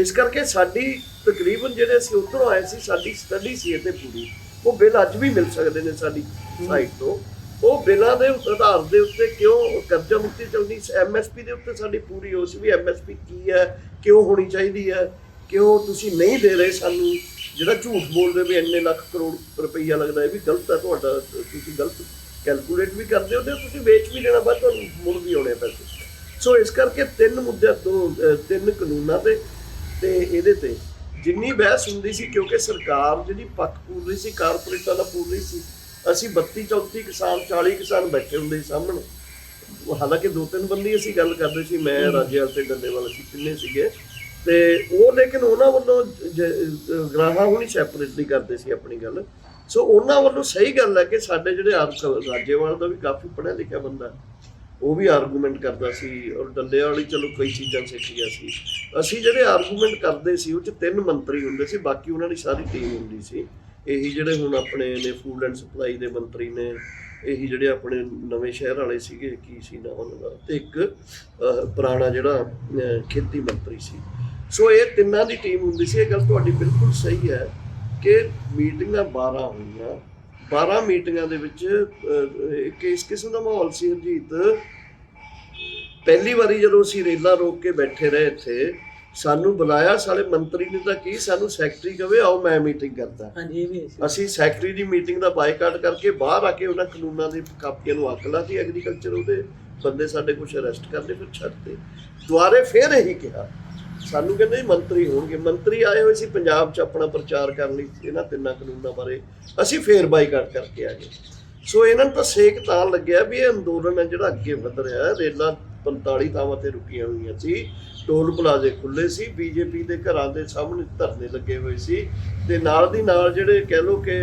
ਇਸ ਕਰਕੇ ਸਾਡੀ ਤਕਰੀਬਨ ਜਿਹੜੇ ਅਸੀਂ ਉੱਧਰੋਂ ਆਏ ਸੀ ਸਾਡੀ ਸਟੱਡੀ ਸੀ ਇੱਥੇ ਪੂਰੀ। ਉਹ ਬਿੱਲ ਅੱਜ ਵੀ ਮਿਲ ਸਕਦੇ ਨੇ ਸਾਡੀ ਸਾਈਟ ਤੋਂ। ਉਹ ਬਿੱਲਾਂ ਦੇ ਆਧਾਰ ਦੇ ਉੱਤੇ ਕਿਉਂ ਕਰਜ਼ਾ ਮੁਕਤੀ ਚੱਲਦੀ? ਐਮਐਸਪੀ ਦੇ ਉੱਤੇ ਸਾਡੀ ਪੂਰੀ ਹੋ ਸੀ ਵੀ ਐਮਐਸਪੀ ਕੀ ਹੈ ਕਿਉਂ ਹੋਣੀ ਚਾਹੀਦੀ ਹੈ ਕਿਉਂ ਤੁਸੀਂ ਨਹੀਂ ਦੇ ਰਹੇ ਸਾਨੂੰ? ਜਿਹੜਾ ਝੂਠ ਬੋਲਦੇ ਵੀ ਇੰਨੇ ਲੱਖ ਕਰੋੜ ਰੁਪਈਆ ਲੱਗਦਾ ਇਹ ਵੀ ਗਲਤ ਹੈ ਤੁਹਾਡਾ ਤੁਸੀਂ ਗਲਤ ਕੈਲਕੂਲੇਟ ਵੀ ਕਰਦੇ ਹੋ ਤੇ ਤੁਸੀਂ ਵੇਚ ਵੀ ਦੇਣਾ ਬਾਅਦ ਤੁਹਾਨੂੰ ਮੁੜ ਵੀ ਆਉਣੇ ਪੈਸੇ। ਸੋ ਇਸ ਕਰਕੇ ਤਿੰਨ ਤੋਂ ਅਹ, ਤਿੰਨ ਕਾਨੂੰਨਾਂ ਤੇ ਤੇ ਇਹਦੇ ਤੇ ਜਿੰਨੀ ਬਹਿਸ ਹੁੰਦੀ ਸੀ ਕਿਉਂਕਿ ਸਰਕਾਰ ਜਿਹੜੀ ਪੱਖ ਪੂਰ ਰਹੀ ਸੀ ਕਾਰਪੋਰੇਟਾਂ ਦਾ ਪੂਰ ਰਹੀ ਸੀ ਅਸੀਂ 32 34 ਕਿਸਾਨ 40 ਕਿਸਾਨ ਬੈਠੇ ਹੁੰਦੇ ਸੀ ਸਾਹਮਣੇ। ਹਾਲਾਂਕਿ ਦੋ ਤਿੰਨ ਬੰਦੀ ਅਸੀਂ ਗੱਲ ਕਰਦੇ ਸੀ ਮੈਂ ਰਾਜੇਵਾਲ ਤੇ ਡੱਲੇਵਾਲ ਅਸੀਂ ਤਿੰਨੇ ਸੀਗੇ। ਤੇ ਉਹ ਲੇਕਿਨ ਉਹਨਾਂ ਵੱਲੋਂ ਗ੍ਰਾਹਾਂ ਹੁਣੀ ਸੈਪਰੇਟਲੀ ਕਰਦੇ ਸੀ ਆਪਣੀ ਗੱਲ। ਸੋ ਉਹਨਾਂ ਵੱਲੋਂ ਸਹੀ ਗੱਲ ਹੈ ਕਿ ਸਾਡੇ ਜਿਹੜੇ ਆਰ- ਰਾਜੇਵਾਲ ਦਾ ਵੀ ਕਾਫੀ ਪੜ੍ਹਿਆ ਲਿਖਿਆ ਬੰਦਾ ਹੈ। ਉਹ ਵੀ ਆਰਗੂਮੈਂਟ ਕਰਦਾ ਸੀ ਔਰ ਡੱਲੇ ਵਾਲੀ ਚਲੋ ਕਈ ਚੀਜ਼ਾਂ ਸਿੱਖ ਗਿਆ ਸੀ। ਅਸੀਂ ਜਿਹੜੇ ਆਰਗੂਮੈਂਟ ਕਰਦੇ ਸੀ, ਉਹ ਚ ਤਿੰਨ ਮੰਤਰੀ ਹੁੰਦੇ ਸੀ, ਬਾਕੀ ਉਹਨਾਂ ਦੀ ਸਾਰੀ ਟੀਮ ਹੁੰਦੀ ਸੀ। ਇਹੀ ਜਿਹੜੇ ਹੁਣ ਆਪਣੇ ਨੇ ਫੂਡ ਐਂਡ ਸਪਲਾਈ ਦੇ ਮੰਤਰੀ ਨੇ, ਇਹੀ ਜਿਹੜੇ ਆਪਣੇ ਨਵੇਂ ਸ਼ਹਿਰ ਵਾਲੇ ਸੀਗੇ, ਕੀ ਸੀ ਨਾ ਉਹਨਾਂ ਦਾ? ਤੇ ਇੱਕ ਪੁਰਾਣਾ ਜਿਹੜਾ ਖੇਤੀ ਮੰਤਰੀ ਸੀ। ਸੋ ਇਹ ਤਿੰਨਾਂ ਦੀ ਟੀਮ ਹੁੰਦੀ ਸੀ। ਇਹ ਗੱਲ ਤੁਹਾਡੀ ਬਿਲਕੁਲ ਸਹੀ ਹੈ ਕਿ ਮੀਟਿੰਗਾਂ 12 ਹੋਈਆਂ। 12 ਮੀਟਿੰਗਾਂ ਦੇ ਵਿੱਚ ਇੱਕ ਇਸ ਕਿਸਮ ਦਾ ਮਾਹੌਲ ਸੀ ਹਰਜੀਤ? ਪਹਿਲੀ ਵਾਰੀ ਜਦੋਂ ਅਸੀਂ ਰੇਲਾਂ ਰੋਕ ਕੇ ਬੈਠੇ ਰਹੇ ਇੱਥੇ ਸਾਨੂੰ ਬੁਲਾਇਆ ਸਾਲੇ ਮੰਤਰੀ ਨੇ ਤਾਂ ਕੀ ਸਾਨੂੰ ਸੈਕਟਰੀ ਕਹੇ ਆਓ ਮੈਂ ਮੀਟਿੰਗ ਕਰਦਾ। ਹਾਂਜੀ ਵੀ। ਅਸੀਂ ਸੈਕਟਰੀ ਦੀ ਮੀਟਿੰਗ ਦਾ ਬਾਈਕਾਟ ਕਰਕੇ ਬਾਹਰ ਆ ਕੇ ਉਹਨਾਂ ਕਾਨੂੰਨਾਂ ਦੀ ਕਾਪੀਆਂ ਨੂੰ ਅੱਗ ਲਾਤੀ ਐਗਰੀਕਲਚਰ ਉਹਦੇ ਬੰਦੇ ਸਾਡੇ ਕੁਝ ਅਰੈਸਟ ਕਰਦੇ ਫਿਰ ਛੱਡਤੇ। ਦੁਆਰੇ ਫੇਰ ਇਹੀ ਕਿਹਾ ਸਾਨੂੰ ਕਹਿੰਦੇ ਜੀ ਮੰਤਰੀ ਹੋਣਗੇ। ਮੰਤਰੀ ਆਏ ਹੋਏ ਸੀ ਪੰਜਾਬ 'ਚ ਆਪਣਾ ਪ੍ਰਚਾਰ ਕਰਨ ਲਈ, ਇਹਨਾਂ ਤਿੰਨਾਂ ਕਾਨੂੰਨਾਂ ਬਾਰੇ। ਅਸੀਂ ਫੇਰ ਬਾਈਕਾਟ ਕਰਕੇ ਆ ਗਏ। ਸੋ ਇਹਨਾਂ ਨੂੰ ਤਾਂ ਸੇਕ ਤਾਂ ਲੱਗਿਆ ਵੀ ਇਹ ਅੰਦੋਲਨ ਹੈ ਜਿਹੜਾ ਅੱਗੇ ਵਧ ਰਿਹਾ ਹੈ। ਰੇਲਾਂ 45 ਥਾਵਾਂ ਤੇ ਰੁਕੀਆਂ ਹੋਈਆਂ ਸੀ। ਟੋਲ ਪਲਾਜ਼ੇ ਖੁੱਲੇ ਸੀ। ਬੀਜੇਪੀ ਦੇ ਘਰਾਂ ਦੇ ਸਾਹਮਣੇ ਧਰਨੇ ਲੱਗੇ ਹੋਏ ਸੀ। ਤੇ ਨਾਲ ਦੀ ਨਾਲ ਜਿਹੜੇ ਕਹਿ ਲੋ ਕਿ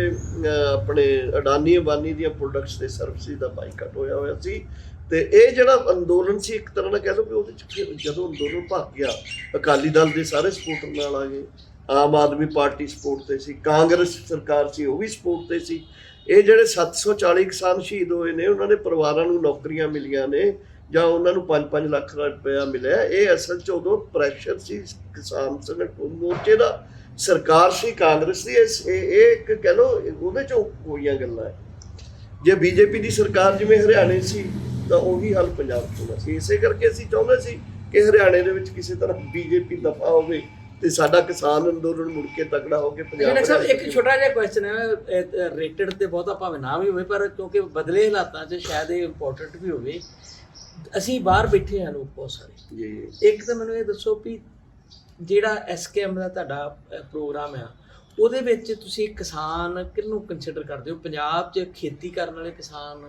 ਆਪਣੇ ਅਡਾਨੀ ਅਬਾਨੀ ਦੀਆਂ ਪ੍ਰੋਡਕਟਸ ਤੇ ਸਰਵਿਸਿਜ਼ ਦਾ ਬਾਈਕਾਟ ਹੋਇਆ ਹੋਇਆ ਸੀ। ਤੇ ਇਹ ਜਿਹੜਾ ਅੰਦੋਲਨ ਸੀ, ਇੱਕ ਤਰ੍ਹਾਂ ਨਾਲ ਕਹਿ ਲਓ ਕਿ ਉਹਦੇ ਚ ਫਿਰ ਜਦੋਂ ਅੰਦੋਲਨ ਭੱਗ ਗਿਆ, ਅਕਾਲੀ ਦਲ ਦੇ ਸਾਰੇ ਸਪੋਰਟਰ ਨਾਲ ਆ ਗਏ। ਆਮ ਆਦਮੀ ਪਾਰਟੀ ਸਪੋਰਟ ਤੇ ਸੀ, ਕਾਂਗਰਸ ਸਰਕਾਰ ਸੀ, ਉਹ ਵੀ ਸਪੋਰਟ ਤੇ ਸੀ। ਇਹ ਜਿਹੜੇ 740 ਕਿਸਾਨ ਸ਼ਹੀਦ ਹੋਏ ਨੇ, ਉਹਨਾਂ ਦੇ ਪਰਿਵਾਰਾਂ ਨੂੰ ਨੌਕਰੀਆਂ ਮਿਲੀਆਂ ਨੇ, ਜਾਂ ਉਹਨਾਂ ਨੂੰ 5-5 ਲੱਖ ਰੁਪਇਆ ਮਿਲਿਆ। ਇਹ ਅਸਲ 'ਚ ਉਦੋਂ ਪ੍ਰੈਸ਼ਰ ਸੀ ਕਿਸਾਨ ਸੰਗਠਨ ਮੋਰਚੇ ਦਾ, ਸਰਕਾਰ ਸੀ, ਕਾਂਗਰਸ ਦੀ ਇਸ- ਇਹ ਇੱਕ ਕਹਿ ਲੋ ਉਹਦੇ 'ਚੋਂ ਹੋਈਆਂ ਗੱਲਾਂ। ਹੈ ਜੇ ਬੀਜੇਪੀ ਦੀ ਸਰਕਾਰ ਜਿਵੇਂ ਹਰਿਆਣੇ ਸੀ ਤਾਂ ਉਹੀ ਹਾਲ ਪੰਜਾਬ 'ਚ ਹੋਣਾ ਸੀ। ਇਸੇ ਕਰਕੇ ਅਸੀਂ ਚਾਹੁੰਦੇ ਸੀ ਕਿ ਹਰਿਆਣੇ ਦੇ ਵਿੱਚ ਕਿਸੇ ਤਰ੍ਹਾਂ ਬੀਜੇਪੀ ਦਫਾ ਹੋਵੇ ਤੇ ਸਾਡਾ ਕਿਸਾਨ ਅੰਦੋਲਨ ਮੁੜ ਕੇ ਤਕੜਾ ਹੋ ਕੇ ਪੰਜਾਬ ਡਾਕਟਰ ਸਾਹਿਬ ਇੱਕ ਛੋਟਾ ਜਿਹਾ ਕੁਐਸਚਨ ਹੈ ਰੇਟਡ ਤੇ ਬਹੁਤਾ ਭਾਵੇਂ ਨਾ ਵੀ ਹੋਵੇ ਪਰ ਕਿਉਂਕਿ ਬਦਲੇ ਹਾਲਾਤਾਂ 'ਚ ਸ਼ਾਇਦ ਇਹ ਇੰਪੋਰਟੈਂਟ ਵੀ ਹੋਵੇ ਅਸੀਂ ਬਾਹਰ ਬੈਠੇ ਹਾਂ ਲੋਕ ਬਹੁਤ ਸਾਰੇ। ਜੀ। ਇੱਕ ਤਾਂ ਮੈਨੂੰ ਇਹ ਦੱਸੋ ਵੀ ਜਿਹੜਾ ਐਸਕੇਐਮ ਦਾ ਤੁਹਾਡਾ ਪ੍ਰੋਗਰਾਮ ਆ ਉਹਦੇ ਵਿੱਚ ਤੁਸੀਂ ਕਿਸਾਨ ਕਿਹਨੂੰ ਕੰਸੀਡਰ ਕਰਦੇ ਹੋ? ਪੰਜਾਬ 'ਚ ਖੇਤੀ ਕਰਨ ਵਾਲੇ ਕਿਸਾਨ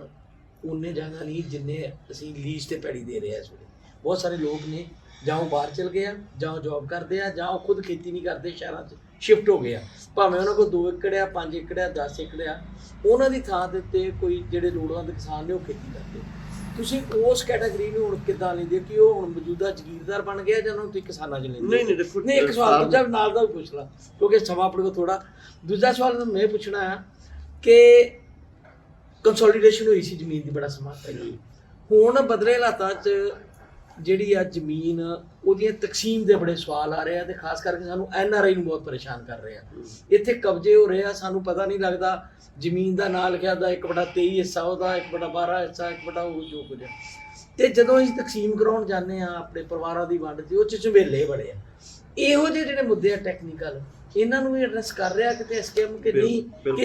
ਉਨੇ ਜ਼ਿਆਦਾ ਨਹੀਂ ਜਿੰਨੇ ਅਸੀਂ ਲੀਜ਼ ਤੇ ਪੈੜੀ ਦੇ ਰਹੇ ਆ ਇਸ ਵੇਲੇ। ਬਹੁਤ ਸਾਰੇ ਲੋਕ ਨੇ ਜਾਂ ਉਹ ਬਾਹਰ ਚਲ ਗਏ ਆ ਜਾਂ ਉਹ ਜੌਬ ਕਰਦੇ ਆ ਜਾਂ ਉਹ ਖੁਦ ਖੇਤੀ ਨਹੀਂ ਕਰਦੇ ਸ਼ਹਿਰਾਂ 'ਚ ਸ਼ਿਫਟ ਹੋ ਗਏ ਆ। ਭਾਵੇਂ ਉਹਨਾਂ ਕੋਲ 2 ਏਕੜ ਆ 5 ਏਕੜ ਆ 10 ਏਕੜ ਆ ਉਹਨਾਂ ਦੀ ਥਾਂ ਦੇ ਉੱਤੇ ਕੋਈ ਜਿਹੜੇ ਲੋੜਵੰਦ ਕਿਸਾਨ ਨੇ ਉਹ ਖੇਤੀ ਕਰਦੇ ਤੁਸੀਂ ਉਸ ਕੈਟਾਗਰੀ ਨੂੰ ਹੁਣ ਕਿੱਦਾਂ ਲੈਂਦੇ ਕਿ ਉਹ ਹੁਣ ਮੌਜੂਦਾ ਜ਼ਗੀਰਦਾਰ ਬਣ ਗਿਆ ਜਾਂ ਉਹਨੂੰ ਤੁਸੀਂ ਕਿਸਾਨਾਂ 'ਚ ਲੈਂਦੇ? ਨਹੀਂ, ਨਹੀਂ, ਦੇਖੋ, ਨਹੀਂ ਇੱਕ ਸਵਾਲ ਦੂਜਾ ਨਾਲ ਦਾ ਵੀ ਪੁੱਛ ਲਾ ਕਿਉਂਕਿ ਸਮਾਂ ਆਪਣੇ ਕੋਲ ਥੋੜਾ ਦੂਜਾ ਸਵਾਲ ਮੈਂ ਪੁੱਛਣਾ ਹੈ ਕਿ ਕੰਸੋਲੀਡੇਸ਼ਨ ਹੋਈ ਸੀ ਜ਼ਮੀਨ ਦੀ ਬੜਾ ਸਮਾਂ ਪਹਿਲਾਂ। ਹੁਣ ਬਦਲੇ ਹਾਲਾਤਾਂ 'ਚ ਜਿਹੜੀ ਆ ਜ਼ਮੀਨ ਉਹਦੀਆਂ ਤਕਸੀਮ ਦੇ ਬੜੇ ਸਵਾਲ ਆ ਰਹੇ ਆ ਤੇ ਖਾਸ ਕਰਕੇ ਸਾਨੂੰ ਐਨ ਆਰ ਆਈ ਨੂੰ ਬਹੁਤ ਪਰੇਸ਼ਾਨ ਕਰ ਰਹੇ ਆ। ਇੱਥੇ ਕਬਜ਼ੇ ਹੋ ਰਹੇ ਆ ਸਾਨੂੰ ਪਤਾ ਨਹੀਂ ਲੱਗਦਾ ਜ਼ਮੀਨ ਦਾ ਨਾਂ ਲਿਖਿਆ ਦਾ 1/23 ਹਿੱਸਾ ਉਹਦਾ 1/12 ਹਿੱਸਾ 1/ਬਟਾ ਉਹ ਜੋ ਕੁਝ। ਤੇ ਜਦੋਂ ਅਸੀਂ ਤਕਸੀਮ ਕਰਾਉਣ ਜਾਂਦੇ ਆ ਆਪਣੇ ਪਰਿਵਾਰਾਂ ਦੀ ਵੰਡ ਤੇ ਉਹ ਚ ਝਵੇਲੇ ਬੜੇ ਆ। ਇਹੋ ਜਿਹੇ ਜਿਹੜੇ ਮੁੱਦੇ ਆ ਟੈਕਨੀਕਲ ਇਹਨਾਂ ਨੂੰ ਵੀ ਐਡਰੈਸ ਕਰ ਰਿਹਾ ਕਿਤੇ ਐਸਕੇਐਮ ਕਿ ਨਹੀਂ ਕਿ ਬਿਲਕੁਲ।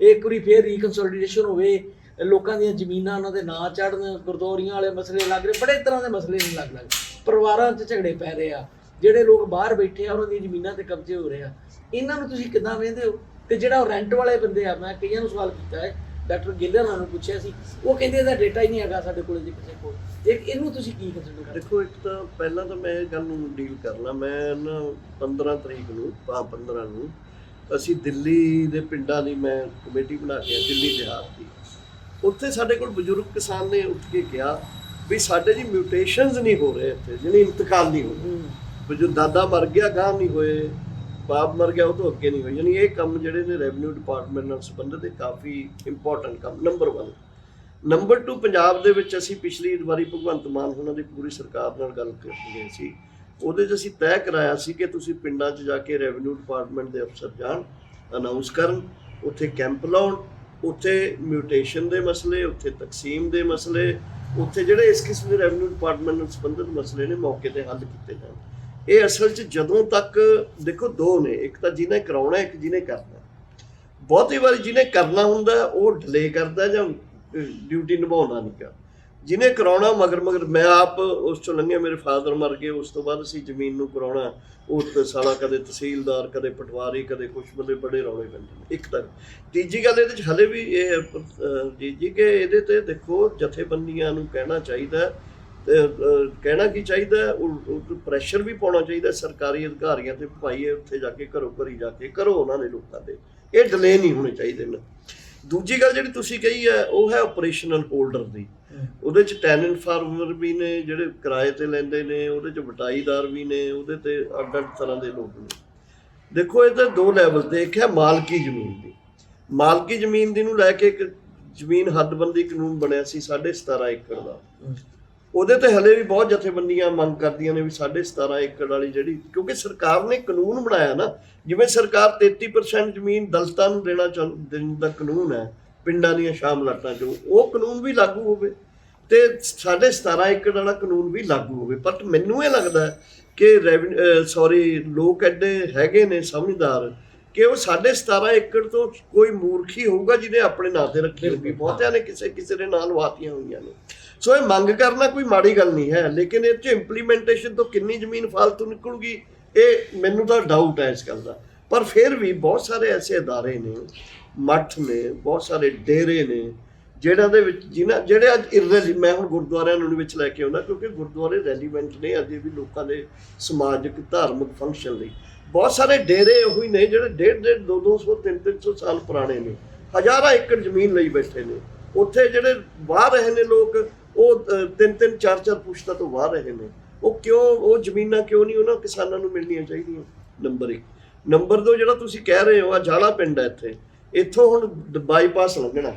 ਇਹ ਇੱਕ ਵਾਰੀ ਫੇਰ ਰੀਕਨਸੋਲੀਡੇਸ਼ਨ ਹੋਵੇ, ਲੋਕਾਂ ਦੀਆਂ ਜ਼ਮੀਨਾਂ ਉਹਨਾਂ ਦੇ ਨਾਂ ਚੜਨ ਗੁਰਦੌਰੀਆਂ ਵਾਲੇ ਮਸਲੇ ਲੱਗ ਰਹੇ, ਬੜੇ ਤਰ੍ਹਾਂ ਦੇ ਮਸਲੇ ਨੇ ਲੱਗ ਲੱਗ ਪਰਿਵਾਰਾਂ 'ਚ ਝਗੜੇ ਪੈ ਰਹੇ ਆ, ਜਿਹੜੇ ਲੋਕ ਬਾਹਰ ਬੈਠੇ ਆ, ਉਹਨਾਂ ਦੀਆਂ ਜ਼ਮੀਨਾਂ ਤੇ ਕਬਜ਼ੇ ਹੋ ਰਹੇ ਆ। ਇਹਨਾਂ ਨੂੰ ਤੁਸੀਂ ਕਿੱਦਾਂ ਵੇਖਦੇ ਹੋ? ਤੇ ਜਿਹੜਾ ਉਹ ਰੈਂਟ ਵਾਲੇ ਬੰਦੇ ਆ, ਮੈਂ ਕਈਆਂ ਨੂੰ ਸਵਾਲ ਕੀਤਾ ਹੈ, ਡਾਕਟਰ ਗਿੱਲਰ ਨੂੰ ਪੁੱਛਿਆ ਸੀ, ਉਹ ਕਹਿੰਦੇ ਇਹਦਾ ਡਾਟਾ ਹੀ ਨਹੀਂ ਹੈਗਾ ਸਾਡੇ ਕੋਲ ਜੀ ਕਿਸੇ ਕੋਲ। ਇੱਕ ਇਹਨੂੰ ਤੁਸੀਂ ਕੀ ਕੰਸੀਡਰ ਕਰਦੇ? ਦੇਖੋ, ਇੱਕ ਤਾਂ ਪਹਿਲਾਂ ਤਾਂ ਮੈਂ ਇਹ ਗੱਲ ਨੂੰ ਡੀਲ ਕਰਨਾ, ਮੈਂ ਨਾ 15 ਤਰੀਕ ਨੂੰ ਪਾ 15 ਨੂੰ ਅਸੀਂ ਦਿੱਲੀ ਦੇ ਪਿੰਡਾਂ ਦੀ ਮੈਂ ਕਮੇਟੀ ਬਣਾ ਕੇ ਦਿੱਲੀ ਦਿਹਾਤ ਦੀ। ਉੱਥੇ ਸਾਡੇ ਕੋਲ ਬਜ਼ੁਰਗ ਕਿਸਾਨ ਨੇ ਉੱਠ ਕੇ ਕਿਹਾ ਵੀ ਸਾਡੇ ਜੀ ਮਿਊਟੇਸ਼ਨਸ ਨਹੀਂ ਹੋ ਰਹੇ ਇੱਥੇ ਜਿਹਨੇ ਇੰਤਕਾਲ ਨਹੀਂ ਹੋ ਹੂੰ। ਬਜ਼ੁਰਗ ਦਾਦਾ ਮਰ ਗਿਆ ਗਾਂ ਨਹੀਂ ਹੋਏ ਬਾਪ ਮਰ ਗਿਆ ਉਹ ਤੋਂ ਅੱਗੇ ਨਹੀਂ ਹੋਏ। ਯਾਨੀ ਇਹ ਕੰਮ ਜਿਹੜੇ ਨੇ ਰੈਵਨਿਊ ਡਿਪਾਰਟਮੈਂਟ ਨਾਲ ਸੰਬੰਧਿਤ ਇਹ ਕਾਫੀ ਇੰਪੋਰਟੈਂਟ ਕੰਮ ਨੰਬਰ 1 ਨੰਬਰ 2 ਪੰਜਾਬ ਦੇ ਵਿੱਚ ਅਸੀਂ ਪਿਛਲੀ ਵਾਰੀ ਭਗਵੰਤ ਮਾਨ ਉਹਨਾਂ ਦੀ ਪੂਰੀ ਸਰਕਾਰ ਨਾਲ ਗੱਲ ਕਰ ਗਏ ਸੀ ਉਹਦੇ 'ਚ ਅਸੀਂ ਤੈਅ ਕਰਾਇਆ ਸੀ ਕਿ ਤੁਸੀਂ ਪਿੰਡਾਂ 'ਚ ਜਾ ਕੇ ਰੈਵਨਿਊ ਡਿਪਾਰਟਮੈਂਟ ਦੇ ਅਫਸਰ ਜਾਣ ਅਨਾਉਂਸ ਕਰਨ, ਉੱਥੇ ਕੈਂਪ ਲਾਉਣ, ਉੱਥੇ ਮਿਊਟੇਸ਼ਨ ਦੇ ਮਸਲੇ, ਉੱਥੇ ਤਕਸੀਮ ਦੇ ਮਸਲੇ, ਉੱਥੇ ਜਿਹੜੇ ਇਸ ਕਿਸਮ ਦੇ ਰੈਵਨਿਊ ਡਿਪਾਰਟਮੈਂਟ ਨਾਲ ਸੰਬੰਧਿਤ ਮਸਲੇ ਨੇ ਮੌਕੇ ਤੇ ਹੱਲ ਕੀਤੇ ਜਾਣ। ਇਹ ਅਸਲ 'ਚ ਜਦੋਂ ਤੱਕ, ਦੇਖੋ ਦੋ ਨੇ, ਇੱਕ ਤਾਂ ਜਿਹਨੇ ਕਰਾਉਣਾ, ਇੱਕ ਜਿਹਨੇ ਕਰਨਾ। ਬਹੁਤੀ ਵਾਰੀ ਜਿਹਨੇ ਕਰਨਾ ਹੁੰਦਾ, ਉਹ ਡਿਲੇ ਕਰਦਾ ਜਾਂ ਡਿਊਟੀ ਨਿਭਾਉਂਦਾ ਨਹੀਂ ਗਾ ਜਿਹਨੇ ਕਰਾਉਣਾ ਮਗਰ ਮਗਰ ਮੈਂ ਆਪ ਉਸ 'ਚੋਂ ਲੰਘੇ ਮੇਰੇ ਫਾਦਰ ਮਰ ਗਏ, ਉਸ ਤੋਂ ਬਾਅਦ ਅਸੀਂ ਜ਼ਮੀਨ ਨੂੰ ਕਰਾਉਣਾ ਉਹ ਤੇ ਸਾਲਾ ਕਦੇ ਤਹਿਸੀਲਦਾਰ, ਕਦੇ ਪਟਵਾਰੀ, ਕਦੇ ਕੁਛ ਬੰਦੇ ਬੜੇ ਰੌਲੇ ਪੈਂਦੇ ਨੇ, ਇੱਕ ਤਾਂ। ਤੀਜੀ ਗੱਲ ਇਹਦੇ ਚ ਹਲੇ ਵੀ ਇਹ ਜੀ ਜੀ ਕਿ ਇਹਦੇ ਤੇ ਦੇਖੋ, ਜਥੇਬੰਦੀਆਂ ਨੂੰ ਕਹਿਣਾ ਚਾਹੀਦਾ ਕਹਿਣਾ ਕੀ ਚਾਹੀਦਾ ਉਹ ਪ੍ਰੈਸ਼ਰ ਵੀ ਪਾਉਣਾ ਚਾਹੀਦਾ ਸਰਕਾਰੀ ਅਧਿਕਾਰੀਆਂ ਤੇ ਭਾਈ ਇਹ ਉੱਥੇ ਜਾ ਕੇ, ਘਰੋ ਘਰੀ ਜਾ ਕੇ ਕਰੋ ਉਹਨਾਂ ਦੇ ਲੋਕਾਂ ਦੇ ਇਹ ਡਿਲੇ ਨਹੀਂ ਹੋਣੇ ਚਾਹੀਦੇ ਨੇ। ਦੂਜੀ ਗੱਲ ਜਿਹੜੀ ਤੁਸੀਂ ਕਹੀ ਹੈ ਉਹ ਹੈ ਆਪਰੇਸ਼ਨਲ ਹੋਲਡਰ ਦੀ। ਉਹਦੇ ਚ ਟੈਨੈਂਟ ਫਾਰਮਰ ਵੀ ਨੇ ਜਿਹੜੇ ਕਿਰਾਏ ਤੇ ਲੈਂਦੇ ਨੇ ਉਹਦੇ ਚ ਵਟਾਈਦਾਰ ਵੀ ਨੇ ਉਹਦੇ ਤੇ ਅੱਡ ਅੱਡ ਤਰ੍ਹਾਂ ਦੇ ਲੋਕ ਨੇ। ਦੇਖੋ ਇਹਦੇ ਦੋ ਲੈਵਲ ਤੇ ਇੱਕ ਹੈ ਮਾਲਕੀ ਜ਼ਮੀਨ ਦੀ। ਮਾਲਕੀ ਜ਼ਮੀਨ ਦੀ ਨੂੰ ਲੈ ਕੇ ਇੱਕ ਜ਼ਮੀਨ ਹੱਦਬੰਦੀ ਕਾਨੂੰਨ ਬਣਿਆ ਸੀ 17.5 ਏਕੜ ਦਾ। ਉਹਦੇ ਤੇ ਹਲੇ ਵੀ ਬਹੁਤ ਜਥੇਬੰਦੀਆਂ ਮੰਗ ਕਰਦੀਆਂ ਨੇ ਵੀ 17.5 ਏਕੜ ਵਾਲੀ ਜਿਹੜੀ, ਕਿਉਂਕਿ ਸਰਕਾਰ ਨੇ ਕਾਨੂੰਨ ਬਣਾਇਆ ਨਾ, ਜਿਵੇਂ ਸਰਕਾਰ 33% ਜ਼ਮੀਨ ਦਲਤਾਂ ਨੂੰ ਦੇਣਾ ਚਾਹੁੰ- ਦੇਣ ਦਾ ਕਾਨੂੰਨ ਹੈ, ਪਿੰਡਾਂ ਦੀਆਂ ਸ਼ਾਮਲਾਟਾਂ 'ਚੋਂ, ਉਹ ਕਾਨੂੰਨ ਵੀ ਲਾਗੂ ਹੋਵੇ ਤੇ 17.5 ਏਕੜ ਵਾਲਾ ਕਾਨੂੰਨ ਵੀ ਲਾਗੂ ਹੋਵੇ। ਪਰ ਮੈਨੂੰ ਇਹ ਲੱਗਦਾ ਹੈ ਕਿ ਸੌਰੀ ਲੋਕ ਐਡੇ ਹੈਗੇ ਨੇ ਸਮਝਦਾਰ ਕਿ ਉਹ 17.5 ਏਕੜ ਤੋਂ ਕੋਈ ਮੂਰਖੀ ਹੋਊਗਾ ਜਿਹਨੇ ਆਪਣੇ ਨਾਂ ਤੇ ਰੱਖੀ ਹੋਊਗੀ ਬਹੁਤਿਆਂ ਨੇ ਕਿਸੇ ਕਿਸੇ ਦੇ ਨਾਲ ਵਾਤੀਆਂ ਹੋਈਆਂ ਨੇ। ਸੋ ਇਹ ਮੰਗ ਕਰਨਾ ਕੋਈ ਮਾੜੀ ਗੱਲ ਨਹੀਂ ਹੈ ਲੇਕਿਨ ਇਹ ਚ ਇੰਪਲੀਮੈਂਟੇਸ਼ਨ ਤੋਂ ਕਿੰਨੀ ਜ਼ਮੀਨ ਫालतू ਨਿਕਲੂਗੀ ਇਹ ਮੈਨੂੰ ਤਾਂ ਡਾਊਟ ਹੈ ਇਸ ਗੱਲ ਦਾ। ਪਰ ਫਿਰ ਵੀ ਬਹੁਤ ਸਾਰੇ ਐਸੇ ਅਦਾਰੇ ਨੇ ਮੱਠ ਨੇ ਬਹੁਤ ਸਾਰੇ ਡੇਰੇ ਨੇ ਜਿਹੜਾ ਦੇ ਵਿੱਚ ਜਿਨ੍ਹਾਂ ਜਿਹੜੇ ਅੱਜ irrele- ਮੈਂ ਹੁਣ ਗੁਰਦੁਆਰਿਆਂ ਨੂੰ ਵਿੱਚ ਲੈ ਕੇ ਆਉਣਾ ਕਿਉਂਕਿ ਗੁਰਦੁਆਰੇ ਰੈਲੀਵੈਂਟ ਨੇ ਅਜੇ ਵੀ ਲੋਕਾਂ ਦੇ ਸਮਾਜਿਕ ਧਾਰਮਿਕ ਫੰਕਸ਼ਨ ਲਈ। ਬਹੁਤ ਸਾਰੇ ਡੇਰੇ ਉਹੀ ਹੀ ਨੇ ਜਿਹੜੇ ਡੇਢ ਡੇਢ 2 200 3 300 ਸਾਲ ਪੁਰਾਣੇ ਨੇ। ਹਜ਼ਾਰਾਂ ਏਕੜ ਜ਼ਮੀਨ ਲਈ ਬੈਠੇ ਨੇ। ਉੱਥੇ ਜਿਹੜੇ ਵਾਹ ਰਹੇ ਨੇ ਲੋਕ, ਉਹ ਤਿੰਨ ਤਿੰਨ, ਚਾਰ ਚਾਰ ਪੁਸ਼ਤਾਂ ਤੋਂ ਵਾਹ ਰਹੇ ਨੇ। ਉਹ ਕਿਉਂ, ਉਹ ਜ਼ਮੀਨਾਂ ਕਿਉਂ ਨਹੀਂ ਉਹਨਾਂ ਕਿਸਾਨਾਂ ਨੂੰ ਮਿਲਣੀਆਂ ਚਾਹੀਦੀਆਂ? ਨੰਬਰ 1 ਨੰਬਰ 2 ਜਿਹੜਾ ਤੁਸੀਂ ਕਹਿ ਰਹੇ ਹੋ ਆ ਜਾਲਾ ਪਿੰਡ ਹੈ ਇੱਥੇ। ਇੱਥੋਂ ਹੁਣ ਬਾਈਪਾਸ ਲੰਘਣਾ।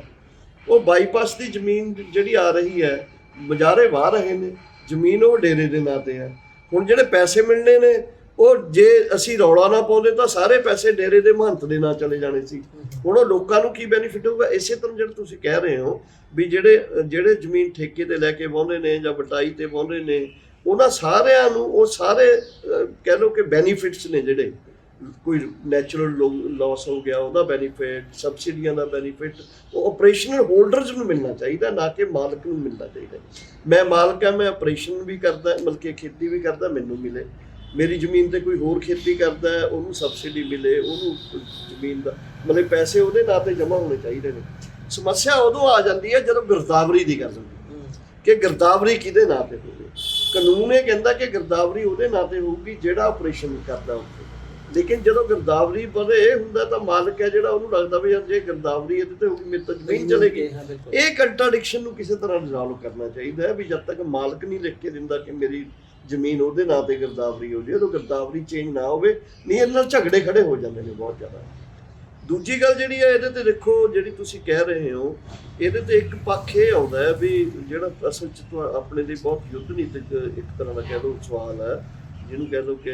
ਉਹ ਬਾਈਪਾਸ ਦੀ ਜ਼ਮੀਨ ਜਿਹੜੀ ਆ ਰਹੀ ਹੈ, ਬਾਜ਼ਾਰੇ ਵਾਹ ਰਹੇ ਨੇ। ਜ਼ਮੀਨ ਉਹ ਡੇਰੇ ਦੇ ਨਾਂ ਤੇ ਹੈ। ਹੁਣ ਜਿਹੜੇ ਪੈਸੇ ਮਿਲਣੇ ਨੇ ਉਹ ਜੇ ਅਸੀਂ ਰੌਲਾ ਨਾ ਪਾਉਂਦੇ ਤਾਂ ਸਾਰੇ ਪੈਸੇ ਡੇਰੇ ਦੇ ਮਹੰਤ ਦੇ ਨਾਲ ਚਲੇ ਜਾਣੇ ਸੀ। ਹੁਣ ਉਹ ਲੋਕਾਂ ਨੂੰ ਕੀ ਬੈਨੀਫਿਟ ਹੋਊਗਾ? ਇਸੇ ਤਰ੍ਹਾਂ ਜਿਹੜਾ ਤੁਸੀਂ ਕਹਿ ਰਹੇ ਹੋ ਵੀ ਜਿਹੜੇ ਜਿਹੜੇ ਜ਼ਮੀਨ ਠੇਕੇ ਤੇ ਲੈ ਕੇ ਵਾਹੁੰਦੇ ਨੇ ਜਾਂ ਬਟਾਈ ਤੇ ਵਾਹੁੰਦੇ ਨੇ, ਉਹਨਾਂ ਸਾਰਿਆਂ ਨੂੰ ਉਹ ਸਾਰੇ ਕਹਿ ਲਓ ਕਿ ਬੈਨੀਫਿਟਸ ਨੇ ਜਿਹੜੇ। ਕੋਈ ਨੈਚੁਰਲ ਲਾਸ ਹੋ ਗਿਆ, ਉਹਦਾ ਬੈਨੀਫਿਟ ਸਬਸਿਡੀਆਂ ਦਾ ਬੈਨੀਫਿਟ ਉਹ ਆਪਰੇਸ਼ਨਲ ਹੋਲਡਰਸ ਨੂੰ ਮਿਲਣਾ ਚਾਹੀਦਾ, ਨਾ ਕਿ ਮਾਲਕ ਨੂੰ ਮਿਲਣਾ ਚਾਹੀਦਾ। ਮੈਂ ਮਾਲਕ ਹਾਂ, ਮੈਂ ਆਪਰੇਸ਼ਨ ਵੀ ਕਰਦਾ, ਮਤਲਬ ਕਿ ਖੇਤੀ ਵੀ ਕਰਦਾ, ਮੈਨੂੰ ਮਿਲੇ। ਮੇਰੀ ਜ਼ਮੀਨ ਤੇ ਕੋਈ ਹੋਰ ਖੇਤੀ ਕਰਦਾ ਹੈ ਉਹਨੂੰ ਸਬਸਿਡੀ ਮਿਲੇ ਉਹਨੂੰ ਜ਼ਮੀਨ ਦਾ ਮਤਲਬ ਪੈਸੇ ਉਹਦੇ ਨਾਂ ਤੇ ਜਮ੍ਹਾਂ ਹੋਣੇ ਚਾਹੀਦੇ ਨੇ। ਸਮੱਸਿਆ ਉਦੋਂ ਆ ਜਾਂਦੀ ਹੈ ਜਦੋਂ ਗਿਰਦਾਵਰੀ ਦੀ ਗੱਲ ਹੁੰਦੀ ਹੈ। ਕਿ ਗਿਰਦਾਵਰੀ ਕਿਹਦੇ ਨਾਂ ਤੇ ਹੋਵੇ? ਕਾਨੂੰਨ ਇਹ ਕਹਿੰਦਾ ਕਿ ਗਿਰਦਾਵਰੀ ਉਹਦੇ ਨਾਂ ਤੇ ਹੋਊਗੀ ਜਿਹੜਾ ਆਪਰੇਸ਼ਨ ਕਰਦਾ ਉੱਥੇ। ਲੇਕਿਨ ਜਦੋਂ ਗਿਰਦਾਵਰੀ ਬਦੇ ਇਹ ਹੁੰਦਾ ਤਾਂ ਮਾਲਕ ਹੈ ਜਿਹੜਾ ਉਹਨੂੰ ਲੱਗਦਾ ਵੀ ਜੇ ਗਿਰਦਾਵਰੀ ਇਹਦੇ ਤੇ ਹੋਊਗੀ ਮੇਰੇ ਤਾਂ ਜ਼ਮੀਨ ਚਲੇਗੀ। ਇਹ ਕੰਟਰਡਿਕਸ਼ਨ ਨੂੰ ਕਿਸੇ ਤਰ੍ਹਾਂ ਰਿਜ਼ੋਲਵ ਕਰਨਾ ਚਾਹੀਦਾ ਹੈ ਵੀ ਜਦ ਤੱਕ ਮਾਲਕ ਨਹੀਂ ਲਿਖ ਕੇ ਦਿੰਦਾ ਕਿ ਮੇਰੀ ਜ਼ਮੀਨ ਉਹਦੇ ਨਾਂ ਤੇ ਗਿਰਦਾਵਰੀ ਹੋ ਜੇ ਉਦੋਂ ਗਿਰਦਾਵਰੀ ਚੇਂਜ ਨਾ ਹੋਵੇ, ਨਹੀਂ, ਇਹਦੇ ਨਾਲ ਝਗੜੇ ਖੜੇ ਹੋ ਜਾਂਦੇ ਨੇ ਬਹੁਤ ਜ਼ਿਆਦਾ। ਦੂਜੀ ਗੱਲ ਜਿਹੜੀ ਹੈ, ਇਹਦੇ ਤੇ ਦੇਖੋ, ਜਿਹੜੀ ਤੁਸੀਂ ਕਹਿ ਰਹੇ ਹੋ, ਇਹਦੇ ਤੇ ਇੱਕ ਪੱਖ ਇਹ ਆਉਂਦਾ ਹੈ ਵੀ ਜਿਹੜਾ ਅਸਲ ਚ ਤੁਹਾ- ਆਪਣੇ ਲਈ ਬਹੁਤ ਯੁੱਧ ਨੀਤਿਕ ਇੱਕ ਤਰ੍ਹਾਂ ਦਾ ਕਹਿ ਲਓ ਸਵਾਲ ਹੈ, ਜਿਹਨੂੰ ਕਹਿ ਲਓ ਕਿ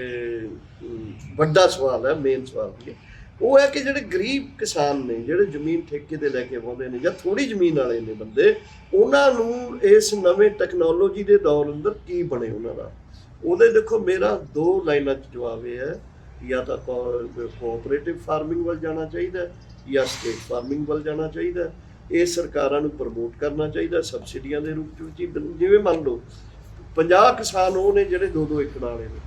ਵੱਡਾ ਸਵਾਲ ਹੈ ਮੇਨ ਸਵਾਲ ਹੈ। ਉਹ ਹੈ ਕਿ ਜਿਹੜੇ ਗਰੀਬ ਕਿਸਾਨ ਨੇ, ਜਿਹੜੇ ਜ਼ਮੀਨ ਠੇਕੇ ਤੇ ਲੈ ਕੇ ਵਾਹੁੰਦੇ ਨੇ ਜਾਂ ਥੋੜੀ ਜ਼ਮੀਨ ਵਾਲੇ ਨੇ ਬੰਦੇ, ਉਹਨਾਂ ਨੂੰ ਇਸ ਨਵੇਂ ਟੈਕਨੋਲੋਜੀ ਦੇ ਦੌਰ ਅੰਦਰ ਕੀ ਬਣੇ ਉਹਨਾਂ ਦਾ? ਉਹਦੇ ਦੇਖੋ ਮੇਰਾ ਦੋ ਲਾਈਨਾਂ 'ਚ ਜਵਾਬ ਇਹ ਹੈ ਜਾਂ ਤਾਂ ਕੋਆਪਰੇਟਿਵ ਫਾਰਮਿੰਗ ਵੱਲ ਜਾਣਾ ਚਾਹੀਦਾ ਜਾਂ ਸਟੇਟ ਫਾਰਮਿੰਗ ਵੱਲ ਜਾਣਾ ਚਾਹੀਦਾ ਇਹ ਸਰਕਾਰਾਂ ਨੂੰ ਪ੍ਰਮੋਟ ਕਰਨਾ ਚਾਹੀਦਾ ਸਬਸਿਡੀਆਂ ਦੇ ਰੂਪ ਵਿੱਚ ਵੀ। ਜਿਵੇਂ ਮੰਨ ਲਓ 50 ਕਿਸਾਨ ਉਹ ਨੇ ਜਿਹੜੇ 2-2 ਏਕੜ ਵਾਲੇ ਨੇ।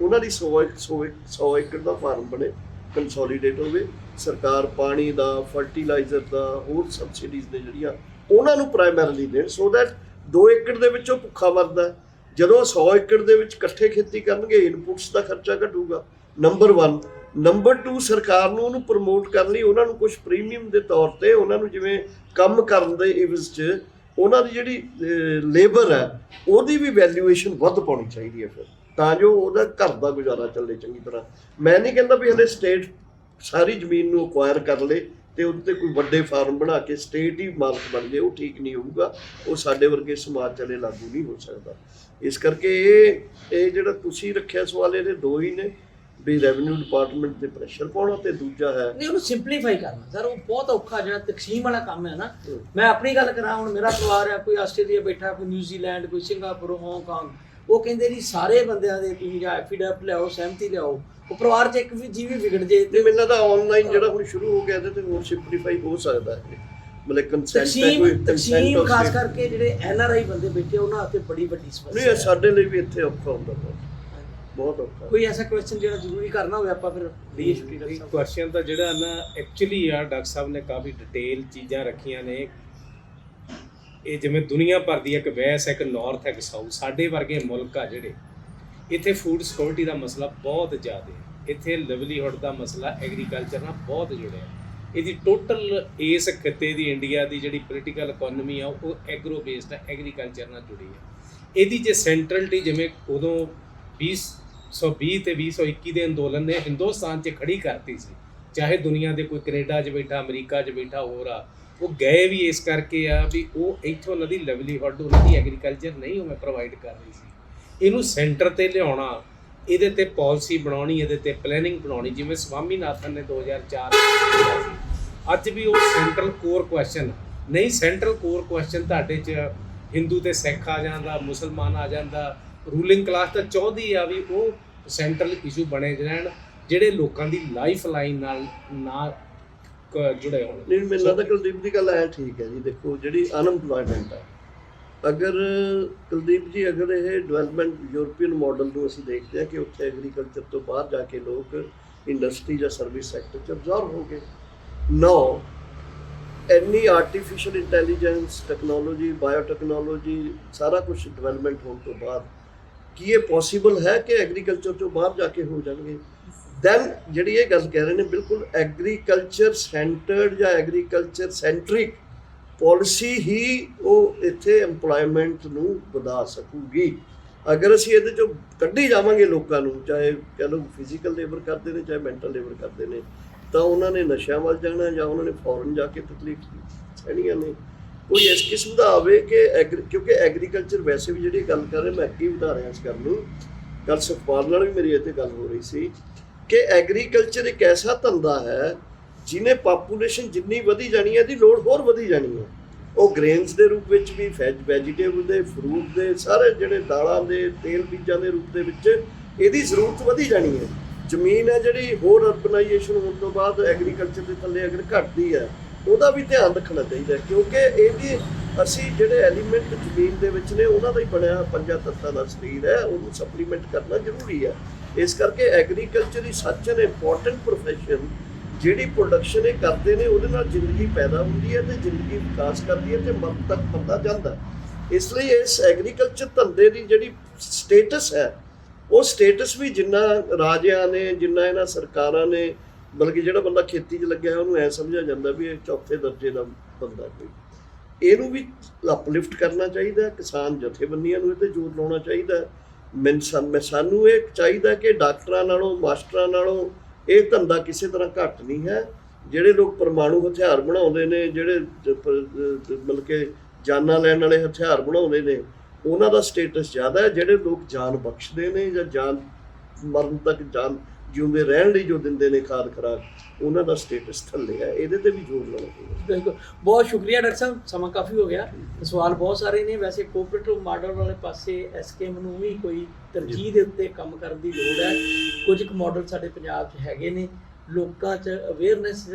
ਉਹਨਾਂ ਦੀ 100 100 100 ਏਕੜ ਦਾ ਫਾਰਮ ਬਣੇ ਕੰਸੋਲੀਡੇਟ ਹੋਵੇ। ਸਰਕਾਰ ਪਾਣੀ ਦਾ ਫਰਟੀਲਾਈਜ਼ਰ ਦਾ, ਹੋਰ ਸਬਸਿਡੀਜ਼ ਨੇ ਜਿਹੜੀਆਂ ਉਹਨਾਂ ਨੂੰ ਪ੍ਰਾਇਮਰੀਲੀ ਦੇਣ। ਸੋ ਦੈਟ 2 ਏਕੜ ਦੇ ਵਿੱਚੋਂ ਭੁੱਖਾ ਮਰਦਾ ਜਦੋਂ 100 ਏਕੜ ਦੇ ਵਿੱਚ ਇਕੱਠੇ ਖੇਤੀ ਕਰਨਗੇ ਇਨਪੁਟਸ ਦਾ ਖਰਚਾ ਘਟੂਗਾ। ਨੰਬਰ 1 ਨੰਬਰ 2 ਸਰਕਾਰ ਨੂੰ ਉਹਨੂੰ ਪ੍ਰਮੋਟ ਕਰਨ ਲਈ ਉਹਨਾਂ ਨੂੰ ਕੁਝ ਪ੍ਰੀਮੀਅਮ ਦੇ ਤੌਰ ਤੇ ਉਹਨਾਂ ਨੂੰ ਜਿਵੇਂ ਕੰਮ ਕਰਨ ਦੇ ਇਵਜ਼ 'ਚ ਉਹਨਾਂ ਦੀ ਜਿਹੜੀ ਲੇਬਰ ਹੈ, ਉਹਦੀ ਵੀ ਵੈਲਿਊਏਸ਼ਨ ਵੱਧ ਪਾਉਣੀ ਚਾਹੀਦੀ ਹੈ ਫਿਰ। ਤਾਂ ਜੋ ਉਹਦਾ ਘਰ ਦਾ ਗੁਜ਼ਾਰਾ ਚੱਲੇ ਚੰਗੀ ਤਰ੍ਹਾਂ। ਮੈਂ ਨਹੀਂ ਕਹਿੰਦਾ ਵੀ ਹਲੇ ਸਟੇਟ ਸਾਰੀ ਜ਼ਮੀਨ ਨੂੰ ਅਕਵਾਇਰ ਕਰ ਲੇ ਤੇ ਉਹਦੇ ਤੇ ਕੋਈ ਵੱਡੇ ਫਾਰਮ ਬਣਾ ਕੇ ਸਟੇਟ ਹੀ ਮਾਲਕ ਬਣ ਜੇ, ਉਹ ਠੀਕ ਨਹੀਂ ਹੋਊਗਾ। ਉਹ ਸਾਡੇ ਵਰਗੇ ਸਮਾਜ ਚਲੇ ਲਾਗੂ ਨਹੀਂ ਹੋ ਸਕਦਾ। ਇਸ ਕਰਕੇ ਇਹ ਇਹ ਜਿਹੜਾ ਤੁਸੀਂ ਰੱਖਿਆ ਸਵਾਲ ਇਹਦੇ ਦੋ ਹੀ ਨੇ ਵੀ ਰੈਵਨਿਊ ਡਿਪਾਰਟਮੈਂਟ ਤੇ ਪ੍ਰੈਸ਼ਰ ਪਾਉਣਾ ਤੇ ਦੂਜਾ ਹੈ। ਨਹੀਂ ਉਹਨੂੰ ਸਿੰਪਲੀਫਾਈ ਕਰਨਾ। ਸਰ ਉਹ ਬਹੁਤ ਔਖਾ ਜਿਹੜਾ ਤਕਸੀਮ ਵਾਲਾ ਕੰਮ ਹੈ ਨਾ। ਮੈਂ ਆਪਣੀ ਗੱਲ ਕਰਾਂ ਹੁਣ ਮੇਰਾ ਪਰਿਵਾਰ ਹੈ ਕੋਈ ਆਸਟ੍ਰੇਲੀਆ ਬੈਠਾ ਕੋਈ ਨਿਊਜ਼ੀਲੈਂਡ ਕੋਈ ਸਿੰਗਾਪੁਰ ਹਾਂਗਕਾਂਗ ਉਹ ਕਹਿੰਦੇ ਜੀ ਸਾਰੇ ਬੰਦਿਆਂ ਦੇ ਤੁਸੀਂ ਜਾਂ ਐਫੀਡੈਵਿਟ ਲਿਆਓ ਸਹਿਮਤੀ ਲਿਆਓ। ਉਹ ਪਰਿਵਾਰ 'ਚ ਇੱਕ ਵੀ ਜੀਵ ਵੀ ਵਿਗੜ ਜੇ ਤੇ ਮੈਨੂੰ ਲੱਗਦਾ ਆਨਲਾਈਨ ਜਿਹੜਾ ਹੁਣ ਸ਼ੁਰੂ ਹੋ ਗਿਆ ਇਹਦੇ ਤੇ ਹੋਰ ਸਿੰਪਲੀਫਾਈ ਹੋ ਸਕਦਾ ਹੈ। ਮਤਲਬ ਕੰਸੈਂਟ ਹੈ ਕੋਈ ਤਕਸੀਮ ਖਾਸ। ਕਰਕੇ ਜਿਹੜੇ ਐਨ ਆਰ ਆਈ ਬੰਦੇ ਬੈਠੇ ਉਹਨਾਂ ਵਾਸਤੇ ਬੜੀ ਵੱਡੀ ਨਹੀਂ ਸਮੱਸਿਆ ਇਹ ਹੈ। ਸਾਡੇ ਲਈ ਵੀ ਇੱਥੇ ਔਖਾ ਹੁੰਦਾ ਬਹੁਤ। ਬਹੁਤ ਔਖਾ। ਕੋਈ ਐਸਾ ਕੁਐਸਚਨ ਜਿਹੜਾ ਜ਼ਰੂਰੀ ਕਰਨਾ ਹੋਵੇ ਆਪਾਂ ਫਿਰ ਡੀਐਸਪੀ ਦਾ ਇਹ ਕੁਐਸਚਨ ਤਾਂ ਜਿਹੜਾ ਨਾ ਐਕਚੁਅਲੀ ਆ ਡਾਕਟਰ ਸਾਹਿਬ ਨੇ ਕਾਫੀ ਡਿਟੇਲ ਚੀਜ਼ਾਂ ਰੱਖੀਆਂ ਨੇ। ਇਹ ਜਿਵੇਂ ਦੁਨੀਆ ਭਰ ਦੀ ਇੱਕ ਵੈਸ ਹੈ ਇੱਕ ਨਾਰਥ ਹੈ ਇੱਕ ਸਾਊਥ ਸਾਡੇ ਵਰਗੇ ਮੁਲਕ ਆ ਜਿਹੜੇ ਇੱਥੇ ਫੂਡ ਸਿਕਿਉਰਿਟੀ ਦਾ ਮਸਲਾ ਬਹੁਤ ਜ਼ਿਆਦਾ ਹੈ। ਇੱਥੇ ਲਿਵਲੀਹੁੱਡ ਦਾ ਮਸਲਾ ਐਗਰੀਕਲਚਰ ਨਾਲ ਬਹੁਤ ਜੁੜਿਆ ਹੈ। ਇਹਦੀ ਟੋਟਲ ਇਸ ਖਿੱਤੇ ਦੀ ਇੰਡੀਆ ਦੀ ਜਿਹੜੀ ਪੋਲੀਟੀਕਲ ਇਕਨੋਮੀ ਆ, ਉਹ ਐਗਰੋ ਬੇਸਡ ਹੈ ਐਗਰੀਕਲਚਰ ਨਾਲ ਜੁੜੀ ਹੈ ਇਹਦੀ ਜੇ ਸੈਂਟਰਲਟੀ ਜਿਵੇਂ ਉਦੋਂ 2020 ਤੇ 2021 ਦੇ ਅੰਦੋਲਨ ਨੇ ਹਿੰਦੁਸਤਾਨ 'ਚ ਖੜੀ ਕਰਤੀ ਸੀ, ਚਾਹੇ ਦੁਨੀਆ ਦੇ ਕੋਈ ਕੈਨੇਡਾ 'ਚ ਬੈਠਾ, ਅਮਰੀਕਾ 'ਚ ਬੈਠਾ, ਹੋਰ ਆ, ਉਹ ਗਏ ਵੀ ਇਸ ਕਰਕੇ ਆ ਵੀ ਉਹ ਇੱਥੋਂ ਉਹਨਾਂ ਦੀ ਲਿਵਲੀਹੁੱਡ ਉਹਨਾਂ ਦੀ ਐਗਰੀਕਲਚਰ ਨਹੀਂ ਉਹ ਪ੍ਰੋਵਾਈਡ ਕਰ ਰਹੀ ਸੀ। ਇਹਨੂੰ ਸੈਂਟਰ ਤੇ ਲਿਆਉਣਾ ਇਹਦੇ ਤੇ ਪਾਲਿਸੀ ਬਣਾਉਣੀ, ਇਹਦੇ ਤੇ ਪਲੈਨਿੰਗ ਬਣਾਉਣੀ, ਜਿਵੇਂ ਸਵਾਮੀਨਾਥਨ ਨੇ 2004 ਵਿੱਚ ਕੀਤਾ ਅੱਜ ਵੀ ਉਹ ਸੈਂਟਰਲ ਕੋਰ ਕੁਐਸਚਨ ਨਹੀਂ ਸੈਂਟਰਲ ਕੋਰ ਕੁਐਸਚਨ ਤੁਹਾਡੇ 'ਚ ਹਿੰਦੂ ਤੇ ਸਿੱਖ ਆ ਜਾਂਦਾ, ਮੁਸਲਮਾਨ ਆ ਜਾਂਦਾ ਰੂਲਿੰਗ ਕਲਾਸ ਤਾਂ ਚਾਹੁੰਦੀ ਆ ਵੀ ਉਹ ਸੈਂਟਰਲ ਇਸ਼ੂ ਬਣੇ ਰਹਿਣ, ਜਿਹੜੇ ਲੋਕਾਂ ਦੀ ਲਾਈਫ ਲਾਈਨ ਨਾਲ ਨਾ ਜੁੜੇ ਹੋਣ। ਨਹੀਂ, ਮੈਨੂੰ ਲੱਗਦਾ ਕੁਲਦੀਪ ਦੀ ਗੱਲ ਐ ਠੀਕ ਹੈ ਜੀ। ਦੇਖੋ, ਜਿਹੜੀ ਅਨਐਮਪਲੋਇਮੈਂਟ ਹੈ ਅਗਰ, ਕੁਲਦੀਪ ਜੀ, ਅਗਰ ਇਹ ਡਿਵੈਲਪਮੈਂਟ ਯੂਰਪੀਅਨ ਮਾਡਲ ਨੂੰ ਅਸੀਂ ਦੇਖਦੇ ਹਾਂ ਕਿ ਉੱਥੇ ਐਗਰੀਕਲਚਰ ਤੋਂ ਬਾਹਰ ਜਾ ਕੇ ਲੋਕ ਇੰਡਸਟਰੀ ਜਾਂ ਸਰਵਿਸ ਸੈਕਟਰ ਚ ਅਬਜ਼ਰਵ ਹੋ ਗਏ ਨੋ ਇੰਨੀ ਆਰਟੀਫੀਸ਼ੀਅਲ ਇੰਟੈਲੀਜੈਂਸ ਟੈਕਨੋਲੋਜੀ ਬਾਇਓਟੈਕਨੋਲੋਜੀ ਸਾਰਾ ਕੁਝ ਡਿਵੈਲਪਮੈਂਟ ਹੋਣ ਤੋਂ ਬਾਅਦ ਕੀ ਇਹ ਪੋਸੀਬਲ ਹੈ ਕਿ ਐਗਰੀਕਲਚਰ ਤੋਂ ਬਾਹਰ ਜਾ ਕੇ ਹੋ ਜਾਣਗੇ? ਦੈਨ ਜਿਹੜੀ ਇਹ ਗੱਲ ਕਹਿ ਰਹੇ ਨੇ, ਬਿਲਕੁਲ ਐਗਰੀਕਲਚਰ ਸੈਂਟਰਡ ਜਾਂ ਐਗਰੀਕਲਚਰ ਸੈਂਟਰਿਕ ਪਾਲਿਸੀ ਹੀ ਉਹ ਇੱਥੇ EMPLOYMENT ਨੂੰ ਵਧਾ ਸਕੂਗੀ। ਅਗਰ ਅਸੀਂ ਇਹਦੇ ਚੋਂ ਕੱਢੀ ਜਾਵਾਂਗੇ ਲੋਕਾਂ ਨੂੰ, ਚਾਹੇ ਕਹ ਲਓ ਫਿਜ਼ੀਕਲ ਲੇਬਰ ਕਰਦੇ ਨੇ, ਚਾਹੇ ਮੈਂਟਲ ਲੇਬਰ ਕਰਦੇ ਨੇ, ਤਾਂ ਉਹਨਾਂ ਨੇ ਨਸ਼ਿਆਂ ਵੱਲ ਜਾਣਾ ਜਾਂ ਉਹਨਾਂ ਨੇ ਫੋਰਨ ਜਾ ਕੇ ਤਕਲੀਫ ਸਹਿਣੀਆਂ ਨੇ। ਕੋਈ ਇਸ ਕਿਸਮ ਦਾ ਆਵੇ ਕਿ ਐਗਰੀ- ਕਿਉਂਕਿ ਐਗਰੀਕਲਚਰ ਵੈਸੇ ਵੀ ਜਿਹੜੀ ਗੱਲ ਕਰ ਰਹੇ, ਮੈਂ ਕੀ ਵਧਾ ਰਿਹਾ ਇਸ ਗੱਲ ਨੂੰ। ਕੱਲ ਸੁਖਪਾਲ ਨਾਲ ਵੀ ਮੇਰੀ ਇੱਥੇ ਗੱਲ ਹੋ ਰਹੀ ਸੀ ਕਿ ਐਗਰੀਕਲਚਰ ਇੱਕ ਐਸਾ ਧੰਦਾ ਹੈ ਜਿਹਨੇ ਪਾਪੂਲੇਸ਼ਨ ਜਿੰਨੀ ਵਧੀ ਜਾਣੀ ਹੈ ਦੀ ਲੋੜ ਹੋਰ ਵਧੀ ਜਾਣੀ ਹੈ। ਉਹ ਗ੍ਰੇਨਸ ਦੇ ਰੂਪ ਵਿੱਚ ਵੀ ਵੈਜ ਵੈਜੀਟੇਬਲ ਦੇ ਫਰੂਟ ਦੇ, ਸਾਰੇ ਜਿਹੜੇ ਦਾਲਾਂ ਦੇ, ਤੇਲ ਬੀਜਾਂ ਦੇ ਰੂਪ ਦੇ ਵਿੱਚ ਇਹਦੀ ਜ਼ਰੂਰਤ ਵਧੀ ਜਾਣੀ ਹੈ। ਜ਼ਮੀਨ ਹੈ ਜਿਹੜੀ, ਹੋਰ ਅਰਬਨਾਈਜੇਸ਼ਨ ਹੋਣ ਤੋਂ ਬਾਅਦ ਐਗਰੀਕਲਚਰ ਦੇ ਥੱਲੇ ਅਗਰ ਘਟਦੀ ਹੈ, ਉਹਦਾ ਵੀ ਧਿਆਨ ਰੱਖਣਾ ਚਾਹੀਦਾ ਕਿਉਂਕਿ ਇਹ ਵੀ ਅਸੀਂ ਜਿਹੜੇ ਐਲੀਮੈਂਟ ਜ਼ਮੀਨ ਦੇ ਵਿੱਚ ਨੇ, ਉਹਨਾਂ ਦਾ ਹੀ ਬਣਿਆ ਪੰਜਾਂ ਤੱਤਾਂ ਦਾ ਸਰੀਰ ਹੈ, ਉਹਨੂੰ ਸਪਲੀਮੈਂਟ ਕਰਨਾ ਜ਼ਰੂਰੀ ਹੈ। ਇਸ ਕਰਕੇ ਐਗਰੀਕਲਚਰ ਹੀ ਸੱਚ ਐਨ ਇੰਪੋਰਟੈਂਟ ਪ੍ਰੋਫੈਸ਼ਨ ਜਿਹੜੀ ਪ੍ਰੋਡਕਸ਼ਨ ਇਹ ਕਰਦੇ ਨੇ, ਉਹਦੇ ਨਾਲ ਜ਼ਿੰਦਗੀ ਪੈਦਾ ਹੁੰਦੀ ਹੈ ਤੇ ਜ਼ਿੰਦਗੀ ਵਿਕਾਸ ਕਰਦੀ ਹੈ ਤੇ ਮਰਨ ਤੱਕ ਬੰਦਾ ਜਾਂਦਾ ਇਸ ਲਈ ਇਸ ਐਗਰੀਕਲਚਰ ਧੰਦੇ ਦੀ ਜਿਹੜੀ ਸਟੇਟਸ ਹੈ, ਉਹ ਸਟੇਟਸ ਵੀ ਜਿੰਨਾ ਰਾਜਿਆਂ ਨੇ, ਜਿੰਨਾ ਇਹਨਾਂ ਸਰਕਾਰਾਂ ਨੇ, ਬਲਕਿ ਜਿਹੜਾ ਬੰਦਾ ਖੇਤੀ 'ਚ ਲੱਗਿਆ ਹੈ ਉਹਨੂੰ ਐ ਸਮਝਿਆ ਜਾਂਦਾ ਵੀ ਇਹ ਚੌਥੇ ਦਰਜੇ ਦਾ ਬੰਦਾ ਕੋਈ ਇਹਨੂੰ ਵੀ ਅਪਲਿਫਟ ਕਰਨਾ ਚਾਹੀਦਾ ਕਿਸਾਨ ਜਥੇਬੰਦੀਆਂ ਨੂੰ ਇਹ ਤੇ ਜ਼ੋਰ ਲਾਉਣਾ ਚਾਹੀਦਾ ਹੈ। ਮੈਨੂੰ ਮੈਂ ਸਾਨੂੰ ਇਹ ਚਾਹੀਦਾ ਕਿ ਡਾਕਟਰਾਂ ਨਾਲੋਂ, ਮਾਸਟਰਾਂ ਨਾਲੋਂ ਇਹ ਧੰਦਾ ਕਿਸੇ ਤਰ੍ਹਾਂ ਘੱਟ ਨਹੀਂ ਹੈ। ਜਿਹੜੇ ਲੋਕ ਪਰਮਾਣੂ ਹਥਿਆਰ ਬਣਾਉਂਦੇ ਨੇ, ਜਿਹੜੇ ਮਤਲਬ ਕਿ ਜਾਨਾਂ ਲੈਣ ਵਾਲੇ ਹਥਿਆਰ ਬਣਾਉਂਦੇ ਨੇ, ਉਹਨਾਂ ਦਾ ਸਟੇਟਸ ਜ਼ਿਆਦਾ ਹੈ। ਜਿਹੜੇ ਲੋਕ ਜਾਨ ਬਖਸ਼ਦੇ ਨੇ ਜਾਂ ਜਾਨ ਮਰਨ ਤੱਕ ਜਾਨ ਜਿਉਂਦੇ ਰਹਿਣ ਲਈ ਜੋ ਦਿੰਦੇ ਨੇ ਖਾਦ ਖਰਾਕ ਉਹਨਾਂ ਦਾ ਸਟੇਟਸ ਥੱਲੇ ਹੈ ਇਹਦੇ ਤੇ ਵੀ ਜ਼ੋਰ ਲਾਉਣਾ ਚਾਹੀਦਾ। ਬਿਲਕੁਲ। ਬਹੁਤ ਸ਼ੁਕਰੀਆ ਡਾਕਟਰ ਸਾਹਿਬ ਸਮਾਂ ਕਾਫੀ ਹੋ ਗਿਆ। ਸਵਾਲ ਬਹੁਤ ਸਾਰੇ ਨੇ ਵੈਸੇ ਕੋਆਪਰੇਟਿਵ ਮਾਡਲ ਵਾਲੇ ਪਾਸੇ ਐਸਕੇਐਮ ਨੂੰ ਵੀ ਕੋਈ ਤਰਜੀਹ ਦੇ ਉੱਤੇ ਕੰਮ ਕਰਨ ਦੀ ਲੋੜ ਹੈ। ਕੁਝ ਕੁ ਮਾਡਲ ਸਾਡੇ ਪੰਜਾਬ 'ਚ ਹੈਗੇ ਨੇ ਲੋਕਾਂ 'ਚ ਅਵੇਅਰਨੈਸ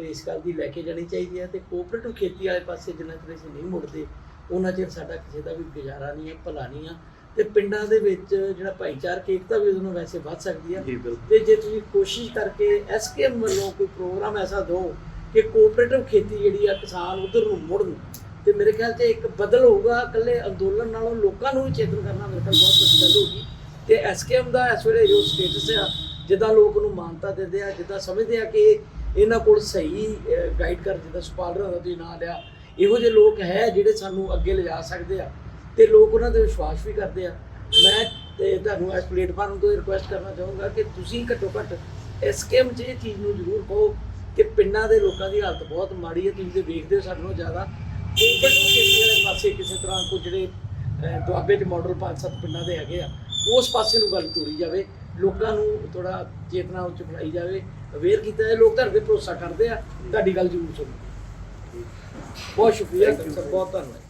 ਇਸ ਗੱਲ ਦੀ ਲੈ ਕੇ ਜਾਣੀ ਚਾਹੀਦੀ ਹੈ ਤੇ ਕੋਆਪਰੇਟਿਵ ਖੇਤੀ ਵਾਲੇ ਪਾਸੇ ਜਿੰਨਾ ਚਿਰ ਅਸੀਂ ਨਹੀਂ ਮੁੜਦੇ ਉਹਨਾਂ ਚਿਰ ਸਾਡਾ ਕਿਸੇ ਦਾ ਵੀ ਗੁਜ਼ਾਰਾ ਨਹੀਂ ਹੈ ਭਲਾ ਨਹੀਂ ਆ। ਤੇ ਪਿੰਡਾਂ ਦੇ ਵਿੱਚ ਜਿਹੜਾ ਭਾਈਚਾਰਕ ਏਕਤਾ ਵੀ ਉਹਨੂੰ ਵੈਸੇ ਵੱਧ ਸਕਦੀ ਹੈ ਤੇ ਜੇ ਤੁਸੀਂ ਕੋਸ਼ਿਸ਼ ਕਰਕੇ ਐਸਕੇਐਮ ਵੱਲੋਂ ਕੋਈ ਪ੍ਰੋਗਰਾਮ ਐਸਾ ਦਿਓ ਕਿ ਕੋਆਪਰੇਟਿਵ ਖੇਤੀ ਜਿਹੜੀ ਆ ਕਿਸਾਨ ਉਧਰ ਨੂੰ ਮੁੜਨ ਤੇ ਮੇਰੇ ਖਿਆਲ 'ਚ ਇੱਕ ਬਦਲ ਹੋਊਗਾ ਇਕੱਲੇ ਅੰਦੋਲਨ ਨਾਲੋਂ ਲੋਕਾਂ ਨੂੰ ਵੀ ਚੇਤਨ ਕਰਨਾ ਮੇਰੇ ਖਿਆਲ ਬਹੁਤ ਵੱਡੀ ਗੱਲ ਹੋਊਗੀ। ਤੇ ਐਸਕੇਐਮ ਦਾ ਇਸ ਵੇਲੇ ਜੋ ਸਟੇਟਸ ਆ ਜਿੱਦਾਂ ਲੋਕ ਨੂੰ ਮਾਨਤਾ ਦਿੰਦੇ ਆ ਜਿੱਦਾਂ ਸਮਝਦੇ ਆ ਕਿ ਇਹਨਾਂ ਕੋਲ ਸਹੀ ਗਾਈਡ ਕਰ ਜਿੱਦਾਂ ਸੁਪਾਲ ਦਾ ਤੁਸੀਂ ਨਾਂ ਲਿਆ ਇਹੋ ਜਿਹੇ ਲੋਕ ਹੈ ਜਿਹੜੇ ਸਾਨੂੰ ਅੱਗੇ ਲਿਜਾ ਸਕਦੇ ਆ। ਤੇ ਲੋਕ ਉਹਨਾਂ ਤੇ ਵਿਸ਼ਵਾਸ ਵੀ ਕਰਦੇ ਆ। ਮੈਂ ਤੇ ਤੁਹਾਨੂੰ ਇਸ ਪਲੇਟਫਾਰਮ ਤੋਂ ਰਿਕੁਐਸਟ ਕਰਨਾ ਚਾਹੂੰਗਾ ਕਿ ਤੁਸੀਂ ਘੱਟੋ ਘੱਟ ਐਸਕੇਐਮ 'ਚ ਇਹ ਚੀਜ਼ ਨੂੰ ਜ਼ਰੂਰ ਕਹੋ ਕਿ ਪਿੰਡਾਂ ਦੇ ਲੋਕਾਂ ਦੀ ਹਾਲਤ ਬਹੁਤ ਮਾੜੀ ਹੈ ਤੁਸੀਂ ਤੇ ਵੇਖਦੇ ਹੋ ਸਾਡੇ ਨਾਲੋਂ ਜ਼ਿਆਦਾ। ਕੋਵਿਡ ਨੂੰ ਖੇਤੀ ਵਾਲੇ ਪਾਸੇ ਕਿਸੇ ਤਰ੍ਹਾਂ ਕੋਈ ਜਿਹੜੇ ਦੁਆਬੇ ਦੇ ਮਾਡਲ ਪੰਜ ਸੱਤ ਪਿੰਡਾਂ ਦੇ ਹੈਗੇ ਆ ਉਸ ਪਾਸੇ ਨੂੰ ਗੱਲ ਤੋਰੀ ਜਾਵੇ। ਲੋਕਾਂ ਨੂੰ ਥੋੜਾ ਚੇਤਨਾ ਉੱਚ ਬਣਾਈ ਜਾਵੇ। ਅਵੇਅਰ ਕੀਤਾ ਜਾਵੇ। ਲੋਕ ਤੁਹਾਡੇ ਤੇ ਭਰੋਸਾ ਕਰਦੇ ਆ। ਤੁਹਾਡੀ ਗੱਲ ਜ਼ਰੂਰ ਸੁਣੋ ਬਹੁਤ ਸ਼ੁਕਰੀਆ ਸਰ। ਬਹੁਤ ਧੰਨਵਾਦ।